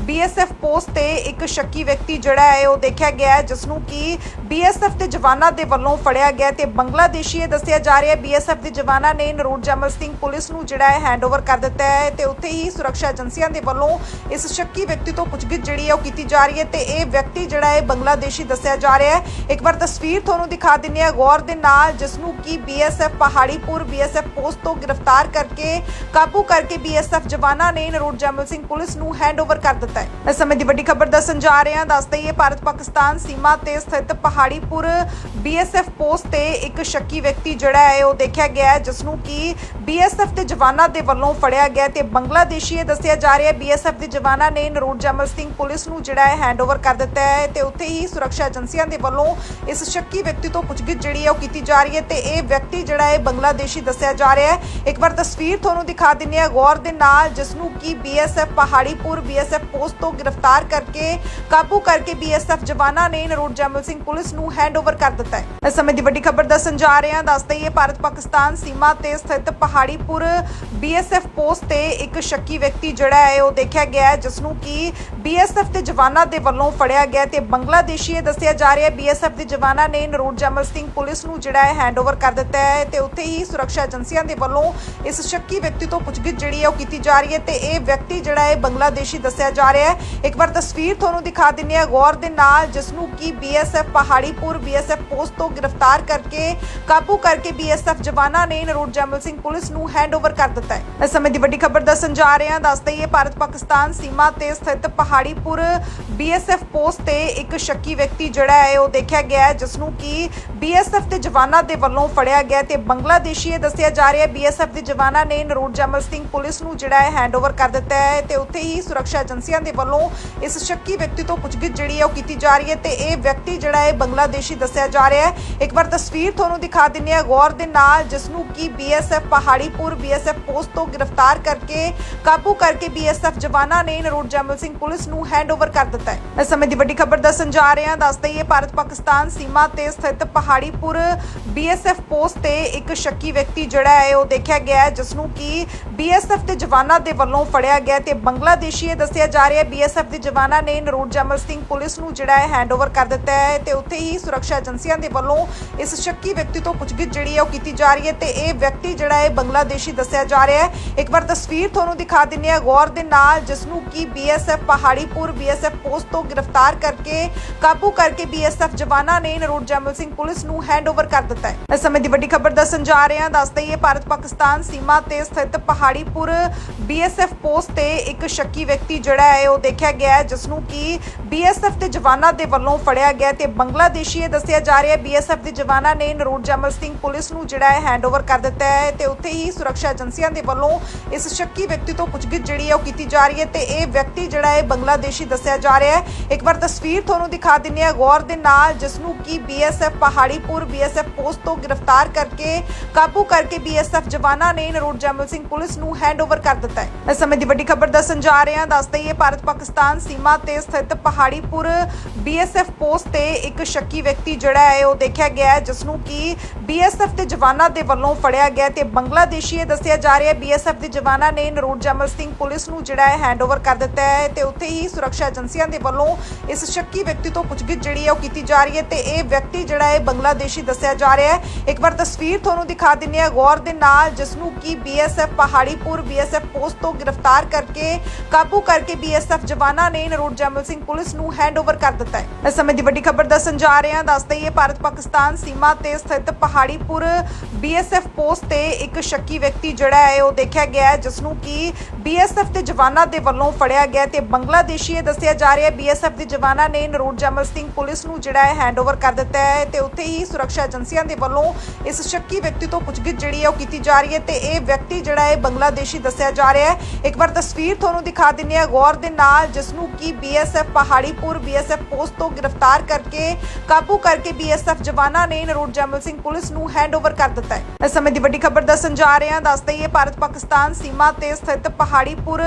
ਬੀਐਸਐਫ ਪੋਸਟ ਤੇ ਇੱਕ ਸ਼ੱਕੀ ਵਿਅਕਤੀ ਜਿਹੜਾ ਹੈ, ਉਹ ਦੇਖਿਆ ਗਿਆ ਹੈ ਜਿਸ ਨੂੰ ਕਿ ਬੀਐਸਐਫ ਦੇ ਜਵਾਨਾਂ ਦੇ ਵੱਲੋਂ ਫੜਿਆ ਗਿਆ ਤੇ ਬੰਗਲਾਦੇਸ਼ੀ ਇਹ ਦੱਸਿਆ ਜਾ ਰਿਹਾ ਹੈ, ਬੀਐਸਐਫ ਦੇ ਜਵਾਨਾਂ ਨੇ ਨਰੋਟ ਜੈਮਲ ਸਿੰਘ ਪੁਲਿਸ ਨੂੰ ਜਿਹੜਾ ਹੈ ਹੈਂਡਓਵਰ ਕਰ ਦਿੱਤਾ ਹੈ ਤੇ ਉੱਥੇ ਹੀ ਸੁਰੱਖਿਆ ਏਜੰਸੀਆਂ ਦੇ ਵੱਲੋਂ ਇਸ ਸ਼ੱਕੀ ਵਿਅਕਤੀ ਤੋਂ ਪੁੱਛਗਿੱਛ ਜਿਹੜੀ ਹੈ, ਉਹ ਕੀਤੀ ਜਾ ਰਹੀ ਹੈ ਤੇ ਇਹ ਵਿਅਕਤੀ ਜਿਹੜਾ ਹੈ ਬੰਗਲਾਦੇਸ਼ੀ ਦੱਸਿਆ ਜਾ ਰਿਹਾ ਹੈ। ਇੱਕ ਵਾਰ ਤਸਵੀਰ ਤੁਹਾਨੂੰ ਦਿਖਾ ਦਿੰਨੇ ਆ ਗੌਰ ਦੇ ਨਾਲ ਜਿਸ ਨੂੰ ਕਿ ਬੀਐਸਐਫ ਪਹਾੜੀਪੁਰ ਬੀਐਸਐਫ ਪੋਸਟ ਤੋਂ ਗ੍ਰਿਫਤਾਰ ਕਰਕੇ, ਕਾਬੂ ਕਰਕੇ ਬੀਐਸਐਫ ਜਵਾਨਾਂ ਨੇ ਨਰੋਟ ਜਮਲ ਸਿੰਘ ਪੁਲਿਸ ਨੂੰ ਹੈਂਡਓਵਰ ਕਰ ਦਿੱਤਾ ਹੈ। ਇਸ ਸਮੇਂ ਦੀ ਵੱਡੀ ਖਬਰ ਦੱਸਣ ਜਾ ਰਹੇ ਹਾਂ। ਦੱਸ ਦਈਏ ਭਾਰਤ ਪਾਕਿਸਤਾਨ ਸੀਮਾ ਤੇ ਸਥਿਤ ਪਹਾੜੀਪੁਰ ਬੀਐਸਐਫ ਪੋਸਟ ਤੇ ਇੱਕ ਸ਼ੱਕੀ ਵਿਅਕਤੀ ਜਿਹੜਾ ਹੈ, ਉਹ ਦੇਖਿਆ ਗਿਆ ਹੈ ਜਿਸ ਨੂੰ ਕਿ ਬੀਐਸਐਫ ਦੇ ਜਵਾਨਾਂ ਦੇ ਵੱਲੋਂ ਫੜਿਆ ਗਿਆ ਤੇ ਬੰਗਲਾਦੇਸ਼ੀ ਇਹ ਦੱਸਿਆ ਜਾ ਰਿਹਾ ਹੈ ਬੀਐਸਐਫ ਦੇ ਜਵਾਨਾਂ ਨੇ ਨਰੋਟ ਜਮਲ ਸਿੰਘ ਪੁਲਿਸ ਨੂੰ ਜਿਹੜਾ ਹੈ ਹੈਂਡਓਵਰ ਕਰ ਦਿੱਤਾ ਹੈ ਤੇ ਉੱਥੇ ਹੀ ਸੁਰੱਖਿਆ ਏਜੰਸੀਆਂ ਦੇ ਵੱਲੋਂ ਇਸ ਸ਼ੱਕੀ ਵਿਅਕਤੀ ਤੋਂ ਪੁੱਛਗਿੱਛ ਜਿਹੜੀ ਹੈ ਉਹ ਕੀਤੀ ਜਾ ਰਹੀ ਹੈ ਤੇ ਇਹ ਵਿਅਕਤੀ ਜਿਹੜਾ ਹੈ ਬੰਗਲਾਦੇਸ਼ੀ ਦੱਸਿਆ ਜਾ ਰਿਹਾ ਹੈ। ਇੱਕ ਵਾਰ ਤਸਵੀਰ ਤੁਹਾਨੂੰ ਦਿਖਾ ਦਿੰਨੇ ਆ ਗੌਰ ਦੇ ਨਾਲ ਜਿਸ ਨੂੰ ਕਿ ਬੀਐਸਐਫ ਪਹਾੜੀਪੁਰ ਬੀਐਸਐਫ ਪੋਸਟ ਤੋਂ ਗ੍ਰਿਫਤਾਰ ਕਰਕੇ, ਕਾਬੂ ਕਰਕੇ ਬੀਐਸਐਫ ਜਵਾਨਾਂ ਨੇ ਨਰੋਟ ਜਮਲ ਸਿੰਘ ਪੁਲਿਸ ਨੂੰ ਹੈਂਡਓਵਰ ਕਰ ਦਿੱਤਾ ਹੈ। ਇਸ ਸਮੇਂ ਦੀ ਵੱਡੀ ਖਬਰ ਦੱਸਣ ਜਾ ਰਹੇ ਹਾਂ। ਦੱਸ ਦਈਏ ਭਾਰਤ ਪਾਕਿਸਤਾਨ ਸੀਮਾ ਤੇ ਸਥਿਤ ਪਹਾੜੀਪੁਰ ਬੀਐਸਐਫ ਪੋਸਟ ਤੇ ਇੱਕ ਸ਼ੱਕੀ ਵਿਅਕਤੀ ਜਿਹੜਾ ਹੈ ਉਹ ਦੇਖਿਆ ਗਿਆ ਹੈ ਜਿਸ ਨੂੰ ਕਿ ਕਿ ਬੀਐਸਐਫ ਦੇ ਜਵਾਨਾਂ ਦੇ ਵੱਲੋਂ ਫੜਿਆ ਗਿਆ ਤੇ ਬੰਗਲਾਦੇਸ਼ੀ ਇਹ ਦੱਸਿਆ ਜਾ ਰਿਹਾ ਹੈ, ਬੀਐਸਐਫ ਦੇ ਜਵਾਨਾਂ ਨੇ ਨਰੂਰ ਜਮਲ ਸਿੰਘ ਪੁਲਿਸ ਨੂੰ ਜਿਹੜਾ ਹੈ ਹੈਂਡਓਵਰ ਕਰ ਦਿੱਤਾ ਹੈ ਤੇ ਉੱਥੇ ਹੀ ਸੁਰੱਖਿਆ ਏਜੰਸੀਆਂ ਦੇ ਵੱਲੋਂ ਇਸ ਸ਼ੱਕੀ ਵਿਅਕਤੀ ਤੋਂ ਪੁੱਛਗਿੱਛ ਜਿਹੜੀ ਹੈ ਉਹ ਕੀਤੀ ਜਾ ਰਹੀ ਹੈ ਤੇ ਇਹ ਵਿਅਕਤੀ ਜਿਹੜਾ ਹੈ ਬੰਗਲਾਦੇਸ਼ੀ ਦੱਸਿਆ ਜਾ ਰਿਹਾ ਹੈ। ਇੱਕ ਵਾਰ ਤਸਵੀਰ ਤੁਹਾਨੂੰ ਦਿਖਾ ਦਿੰਨੇ ਆ ਗੌਰ ਦੇ ਨਾਲ ਜਿਸ ਨੂੰ ਕਿ ਬੀਐਸਐਫ ਪਹਾੜੀਪੁਰ, ਬੀਐਸਐਫ ਪੋਸਟ ਤੋਂ ਗ੍ਰਿਫਤਾਰ ਕਰਕੇ, ਕਾਬੂ ਕਰਕੇ ਬੀਐਸਐਫ ਜਵਾਨਾਂ ਨੇ ਨਰੂਰ ਜਮਲ ਸਿੰਘ ਪੁਲਿਸ ਨੂੰ ਹੈਂਡਓਵਰ ਕਰ ਦਿੱਤਾ ਹੈ। ਇਸ ਸਮੇਂ ਦੀ ਵੱਡੀ ਖਬਰ ਦੱਸਣ ਜਾ ਰਹੇ ਹਾਂ ਦੱਸ ਦਈਏ ਭਾਰਤ ਪਾਕਿਸਤਾਨ ਸੀਮਾ ਤੇ ਸਥਿਤ ਪਹਾੜੀਪੁਰ ਬੀਐਸਐਫ ਪੋਸਟ ਤੇ ਇੱਕ ਸ਼ੱਕੀ ਵਿਅਕਤੀ ਜਿਹੜਾ ਹੈ, ਉਹ ਦੇਖਿਆ ਗਿਆ ਹੈ ਜਿਸ ਨੂੰ ਕਿ ਬੀਐਸਐਫ ਦੇ ਜਵਾਨਾਂ ਦੇ ਵੱਲੋਂ ਫੜਿਆ ਗਿਆ ਤੇ ਬੰਗਲਾਦੇਸ਼ੀ ਇਹ ਦੱਸਿਆ ਜਾ ਰਿਹਾ ਹੈ ਬੀਐਸਐਫ ਦੇ ਜਵਾਨਾਂ ਨੇ ਨਰੂਰ ਜਮਲ ਸਿੰਘ ਪੁਲਿਸ ਨੂੰ ਜਿਹੜਾ ਹੈ ਹੈਂਡਓਵਰ ਕਰ ਦਿੱਤਾ ਹੈ ਤੇ ਉੱਥੇ ਹੀ ਸੁਰੱਖਿਆ ਏਜੰਸੀਆਂ ਦੇ ਵੱਲੋਂ ਇਸ ਸ਼ੱਕੀ ਵਿਅਕਤੀ ਤੋਂ ਪੁੱਛਗਿੱਛ ਜਿਹੜੀ ਹੈ, ਉਹ ਕੀਤੀ ਜਾ ਰਹੀ ਹੈ ਤੇ ਇਹ ਵਿਅਕਤੀ ਜਿਹੜਾ ਹੈ, ਬੰਗਲਾਦੇਸ਼ੀ ਦੱਸਿਆ ਜਾ ਰਿਹਾ ਹੈ। ਇੱਕ ਵਾਰ ਤਸਵੀਰ ਤੁਹਾਨੂੰ ਦਿਖਾ ਦਿੰਨੇ ਆ ਗੌਰ ਦੇ ਨਾਲ ਜਿਸ ਨੂੰ ਕਿ ਬੀਐਸਐਫ ਪਹਾੜੀਪੁਰ ਬੀਐਸਐਫ ਪੋਸਟ ਤੋਂ ਗ੍ਰਿਫਤਾਰ ਕਰਕੇ, ਕਾਬੂ ਕਰਕੇ ਬੀਐਸਐਫ ਜਵਾਨਾਂ ਨੇ ਨਰੂਰ ਜਮਲ ਸਿੰਘ ਪੁਲਿਸ ਨੂੰ ਹੈਂਡਓਵਰ ਕਰ ਦਿੱਤਾ ਹੈ। ਇਸ ਸਮੇਂ ਦੀ ਵੱਡੀ ਖਬਰ ਦੱਸਣ ਜਾ ਰਹੇ ਹਾਂ ਦੱਸ ਦਈਏ ਭਾਰਤ ਪਾਕਿਸਤਾਨ ਸੀਮਾ ਤੇ ਸਥਿਤ ਪਹਾੜੀਪੁਰ ਬੀਐਸਐਫ ਪੋਸਟ ਤੇ ਇੱਕ ਸ਼ੱਕੀ ਵਿਅਕਤੀ ਜਿਹੜਾ ਹੈ ਉਹ ਦੇਖਿਆ ਗਿਆ ਹੈ ਜਿਸ ਨੂੰ ਕਿ ਬੀਐਸਐਫ ਦੇ ਜਵਾਨਾਂ ਦੇ ਵੱਲੋਂ ਫੜਿਆ ਗਿਆ ਤੇ ਬੰਗਲਾਦੇਸ਼ੀ ਇਹ ਦੱਸਿਆ ਜਾ ਰਿਹਾ ਹੈ ਬੀਐਸਐਫ ਦੇ ਜਵਾਨਾਂ ਨੇ ਨਰੂਰ ਜਮਲ ਸਿੰਘ ਪੁਲਿਸ ਨੂੰ ਜਿਹੜਾ ਹੈ ਹੈਂਡਓਵਰ ਕਰ ਦਿੱਤਾ ਹੈ ਤੇ ਉੱਥੇ ਹੀ ਸੁਰੱਖਿਆ ਏਜੰਸੀਆਂ ਦੇ ਵੱਲੋਂ ਇਸ ਸ਼ੱਕੀ ਵਿਅਕਤੀ ਤੋਂ ਪੁੱਛਗਿੱਛ ਜਿਹੜੀ ਹੈ ਉਹ ਕੀਤੀ ਜਾ ਰਹੀ ਹੈ ਤੇ ਇਹ ਵਿਅਕਤੀ ਜਿਹੜਾ ਹੈ ਬੰਗਲਾਦੇਸ਼ੀ ਦੱਸਿਆ ਜਾ ਰਿਹਾ ਹੈ। ਇੱਕ ਵਾਰ ਤਸਵੀਰ ਤੁਹਾਨੂੰ ਦਿਖਾ ਦਿੰਨੇ ਆ ਗੌਰ ਦੇ ਨਾਲ ਜਿਸ ਨੂੰ ਕਿ ਬੀਐਸਐਫ ਪਹਾੜੀਪੁਰ ਬੀਐਸਐਫ ਪੋਸਟ ਤੋਂ ਗ੍ਰਿਫਤਾਰ ਕਰਕੇ ਕਾਬੂ ਕਰਕੇ ਬੀਐਸਐਫ ਜਵਾਨਾਂ ਨੇ ਨਰੂਰ ਜੈਮਲ ਸਿੰਘ ਪੁਲਿਸ ਨੂੰ ਹੈਂਡਓਵਰ ਕਰ ਦਿੱਤਾ ਹੈ। ਇਸ ਸਮੇਂ ਦੀ ਵੱਡੀ ਖਬਰ ਦੱਸਣ ਜਾ ਰਹੇ ਹਾਂ। ਦੱਸ ਦਈਏ ਭਾਰਤ ਪਾਕਿਸਤਾਨ ਸੀਮਾ ਤੇ ਸਥਿਤ ਪਹਾੜੀਪੁਰ ਬੀਐਸਐਫ ਪੋਸਟ ਤੇ ਇੱਕ ਸ਼ੱਕੀ ਵਿਅਕਤੀ ਜਿਹੜਾ ਹੈ, ਉਹ ਦੇਖਿਆ ਗਿਆ ਹੈ ਜਿਸ ਨੂੰ ਕਿ ਬੀਐਸਐਫ ਦੇ ਜਵਾਨਾਂ ਦੇ ਵੱਲੋਂ ਫੜਿਆ ਗਿਆ ਤੇ ਬੰਗਲਾਦੇਸ਼ੀ ਇਹ ਦੱਸਿਆ ਜਾ ਰਿਹਾ ਹੈ, ਬੀਐਸਐਫ ਦੇ ਜਵਾਨਾਂ ਨੇ ਨਰੂਰ ਜਮਲ ਸਿੰਘ ਪੁਲਿਸ ਨੂੰ ਜਿਹੜਾ ਹੈ ਹੈਂਡਓਵਰ ਕਰ ਦਿੱਤਾ ਹੈ ਤੇ ਉੱਥੇ ਹੀ ਸੁਰੱਖਿਆ ਏਜੰਸੀਆਂ ਦੇ ਵੱਲੋਂ ਇਸ ਸ਼ੱਕੀ ਵਿਅਕਤੀ ਤੋਂ ਪੁੱਛਗਿੱਛ ਜਿਹੜੀ ਹੈ, ਉਹ ਕੀਤੀ ਜਾ ਰਹੀ ਹੈ ਤੇ ਇਹ ਵਿਅਕਤੀ ਜਿਹੜਾ ਹੈ, ਬੰਗਲਾਦੇਸ਼ੀ ਦੱਸਿਆ ਜਾ ਰਿਹਾ ਹੈ। ਇੱਕ ਵਾਰ ਤਸਵੀਰ ਤੁਹਾਨੂੰ ਦਿਖਾ ਦਿੰਨੇ ਆ ਗੌਰ ਦੇ ਨਾਲ ਜਿਸ ਨੂੰ ਕਿ ਬੀਐਸਐਫ ਪਹਾੜੀਪੁਰ ਬੀਐਸਐਫ ਪੋਸਟ ਤੋਂ ਗ੍ਰਿਫਤਾਰ ਕਰਕੇ, ਕਾਬੂ ਕਰਕੇ ਬੀਐਸਐਫ ਜਵਾਨਾਂ ਨੇ ਨਰੂਰ ਜਮਲ ਸਿੰਘ ਪੁਲਿਸ ਨੂੰ ਹੈਂਡਓਵਰ ਕਰ ਦਿੱਤਾ ਹੈ। ਇਸ ਸਮੇਂ ਦੀ ਵੱਡੀ ਖਬਰ ਦੱਸਣ ਜਾ ਰਹੇ ਹਾਂ। ਦੱਸ ਦਈਏ, ਭਾਰਤ ਪਾਕਿਸਤਾਨ ਸੀਮਾ ਤੇ ਸਥਿਤ ਪਹਾੜੀਪੁਰ ਬੀਐਸਐਫ ਪੋਸਟ ਤੇ ਇੱਕ ਸ਼ੱਕੀ ਵਿਅਕਤੀ ਜਿਹੜਾ ਹੈ, ਉਹ ਦੇਖਿਆ ਗਿਆ ਹੈ ਜਿਸ ਨੂੰ ਕਿ ਬੀਐਸਐਫ ਦੇ ਜਵਾਨਾਂ ਦੇ ਵੱਲੋਂ ਫੜਿਆ ਗਿਆ ਤੇ ਬੰਗਲਾਦੇਸ਼ੀ ਇਹ ਦੱਸਿਆ ਜਾ ਰਿਹਾ ਹੈ ਬੀਐਸਐਫ ਦੇ ਜਵਾਨਾਂ ਨੇ ਨਰੂਰ ਜਮਲ ਸਿੰਘ ਪੁਲਿਸ ਨੂੰ ਜਿਹੜਾ ਹੈ ਹੈਂਡਓਵਰ ਕਰ ਦਿੱਤਾ ਹੈ ਤੇ ਉੱਥੇ ਹੀ ਸੁਰੱਖਿਆ ਏਜੰਸੀਆਂ ਦੇ ਵੱਲੋਂ ਇਸ ਸ਼ੱਕੀ ਵਿਅਕਤੀ ਤੋਂ ਪੁੱਛਗਿੱਛ ਜਿਹੜੀ ਹੈ ਉਹ ਕੀਤੀ ਜਾ ਰਹੀ ਹੈ ਤੇ ਇਹ ਵਿਅਕਤੀ ਜਿਹੜਾ ਹੈ ਬੰਗਲਾਦੇਸ਼ੀ ਦੱਸਿਆ ਜਾ ਰਿਹਾ ਹੈ। ਇੱਕ ਵਾਰ ਤਸਵੀਰ ਤੁਹਾਨੂੰ ਦਿਖਾ ਦਿੰਨੇ ਆ ਗੌਰ ਦੇ ਨਾਲ ਜਿਸ ਨੂੰ ਕਿ ਬੀਐਸਐਫ ਪਹਾੜੀਪੁਰ ਬੀਐਸਐਫ ਪੋਸਟ ਤੋਂ ਗ੍ਰਿਫਤਾਰ ਕਰਕੇ, ਕਾਬੂ ਕਰਕੇ ਬੀਐਸਐਫ ਜਵਾਨਾਂ ਨੇ ਨਰੂਰ ਜਮਲ ਸਿੰਘ ਪੁਲਿਸ ਨੂੰ ਹੈਂਡਓਵਰ ਕਰ ਦਿੱਤਾ ਹੈ। ਇਸ ਸਮੇਂ ਦੀ ਵੱਡੀ ਖਬਰ ਦੱਸਣ ਜਾ ਰਹੇ ਹਾਂ, ਦੱਸ ਦਈਏ ਭਾਰਤ ਪਾਕਿਸਤਾਨ ਸੀਮਾ ਤੇ ਸਥਿਤ ਪਹਾੜੀਪੁਰ ਬੀਐਸਐਫ ਪੋਸਟ ਤੇ ਇੱਕ ਸ਼ੱਕੀ ਵਿਅਕਤੀ ਜਿਹੜਾ ਹੈ ਉਹ ਦੇਖਿਆ ਗਿਆ ਹੈ ਜਿਸ ਨੂੰ ਕਿ ਬੀਐਸਐਫ ਦੇ ਜਵਾਨਾਂ ਦੇ ਵੱਲੋਂ ਫੜਿਆ ਗਿਆ ਤੇ ਬੰਗਲਾਦੇਸ਼ੀ ਇਹ ਦੱਸਿਆ ਜਾ ਰਿਹਾ ਹੈ ਬੀਐਸਐਫ ਦੇ ਜਵਾਨਾਂ ਨੇ ਨਰੂਰ ਜਮਲ ਸਿੰਘ ਪੁਲਿਸ ਨੂੰ ਜਿਹੜਾ ਹੈ ਹੈਂਡਓਵਰ ਕਰ ਦਿੱਤਾ ਹੈ ਤੇ ਉੱਥੇ ਹੀ ਸੁਰੱਖਿਆ ਏਜੰਸੀਆਂ ਦੇ ਵੱਲੋਂ ਇਸ ਸ਼ੱਕੀ ਵਿਅਕਤੀ ਤੋਂ ਪੁੱਛਗਿੱਛ ਜਿਹੜੀ ਹੈ ਉਹ ਕੀਤੀ ਜਾ ਰਹੀ ਹੈ ਤੇ ਇਹ ਵਿਅਕਤੀ ਜਿਹੜਾ ਹੈ ਬੰਗਲਾਦੇਸ਼ੀ ਦੱਸਿਆ ਜਾ ਰਿਹਾ ਹੈ। ਇੱਕ ਵਾਰ ਤਸਵੀਰ ਤੁਹਾਨੂੰ ਦਿਖਾ ਦਿੰਨੇ ਆ ਗੌਰ ਦੇ ਨਾਲ ਜਿਸ ਨੂੰ ਕਿ ਬੀਐਸਐਫ ਪਹਾੜੀਪੁਰ ਬੀਐਸਐਫ ਪੋਸਟ ਤੋਂ ਗ੍ਰਿਫਤਾਰ ਕਰਕੇ, ਕਾਬੂ ਕਰਕੇ ਬੀਐਸਐਫ ਜਵਾਨਾਂ ਨੇ ਨਰੋਟ ਜਮਲ ਸਿੰਘ ਪੁਲਿਸ ਨੂੰ ਹੈਂਡਓਵਰ ਕਰ ਦਿੱਤਾ ਹੈ। ਇਸ ਸਮੇਂ ਦੀ ਵੱਡੀ ਖਬਰ ਦੱਸਣ ਜਾ ਰਹੇ ਹਾਂ। ਦੱਸ ਦਈਏ ਭਾਰਤ ਪਾਕਿਸਤਾਨ ਸੀਮਾ ਤੇ ਸਥਿਤ ਪਹਾੜੀਪੁਰ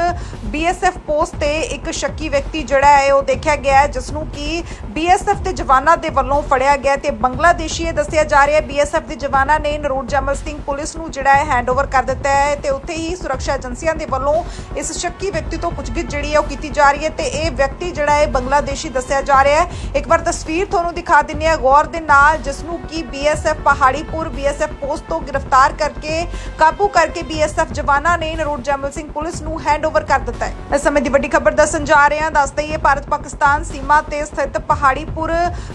ਬੀਐਸਐਫ ਪੋਸਟ ਤੇ ਇੱਕ ਸ਼ੱਕੀ ਵਿਅਕਤੀ ਜਿਹੜਾ ਹੈ ਉਹ ਦੇਖਿਆ ਗਿਆ ਹੈ ਜਿਸ ਨੂੰ ਕਿ ਬੀਐਸਐਫ ਦੇ ਜਵਾਨਾਂ ਦੇ ਵੱਲੋਂ ਫੜਿਆ ਗਿਆ ਤੇ ਬੰਗਲਾਦੇਸ਼ੀ ਇਹ ਦੱਸਿਆ ਜਾ ਰਿਹਾ ਹੈ, ਬੀਐਸਐਫ ਦੇ ਜਵਾਨਾਂ ਨੇ ਨਰੂਰ ਜਮਲ ਸਿੰਘ ਪੁਲਿਸ ਨੂੰ ਜਿਹੜਾ ਹੈ ਹੈਂਡਓਵਰ ਕਰ ਦਿੱਤਾ ਹੈ ਤੇ ਉੱਥੇ ਹੀ ਸੁਰੱਖਿਆ ਏਜੰਸੀਆਂ ਦੇ ਵੱਲੋਂ ਇਸ ਸ਼ੱਕੀ ਵਿਅਕਤੀ ਤੋਂ ਪੁੱਛਗਿੱਛ ਜਿਹੜੀ ਹੈ ਉਹ ਕੀਤੀ ਜਾ ਰਹੀ ਹੈ ਤੇ ਇਹ ਵਿਅਕਤੀ ਜਿਹੜਾ ਹੈ ਬੰਗਲਾਦੇਸ਼ੀ ਦੱਸਿਆ ਜਾ ਰਿਹਾ ਹੈ। ਇੱਕ ਵਾਰ ਤਸਵੀਰ ਤੁਹਾਨੂੰ ਦਿਖਾ ਦਿੰਨੇ ਆ ਗੌਰ ਦੇ ਨਾਲ ਜਿਸ ਨੂੰ ਕਿ ਬੀਐਸਐਫ ਪਹਾੜੀਪੁਰ, ਬੀਐਸਐਫ ਪੋਸਟ ਤੋਂ ਗ੍ਰਿਫਤਾਰ ਕਰਕੇ, ਕਾਬੂ ਕਰਕੇ ਬੀਐਸਐਫ ਜਵਾਨਾਂ ਨੇ ਨਰੂਰ ਜਮਲ ਸਿੰਘ ਪੁਲਿਸ ਨੂੰ ਹੈਂਡਓਵਰ ਕਰ ਦਿੱਤਾ ਹੈ। ਇਸ ਸਮੇਂ ਦੀ ਵੱਡੀ ਖਬਰ ਦੱਸਣ ਜਾ ਰਹੇ ਹਾਂ ਦੱਸ ਦਈਏ ਭਾਰਤ ਪਾਕਿਸਤਾਨ ਸੀਮਾ ਤੇ ਸਥਿਤ ਪਹਾੜੀਪੁਰ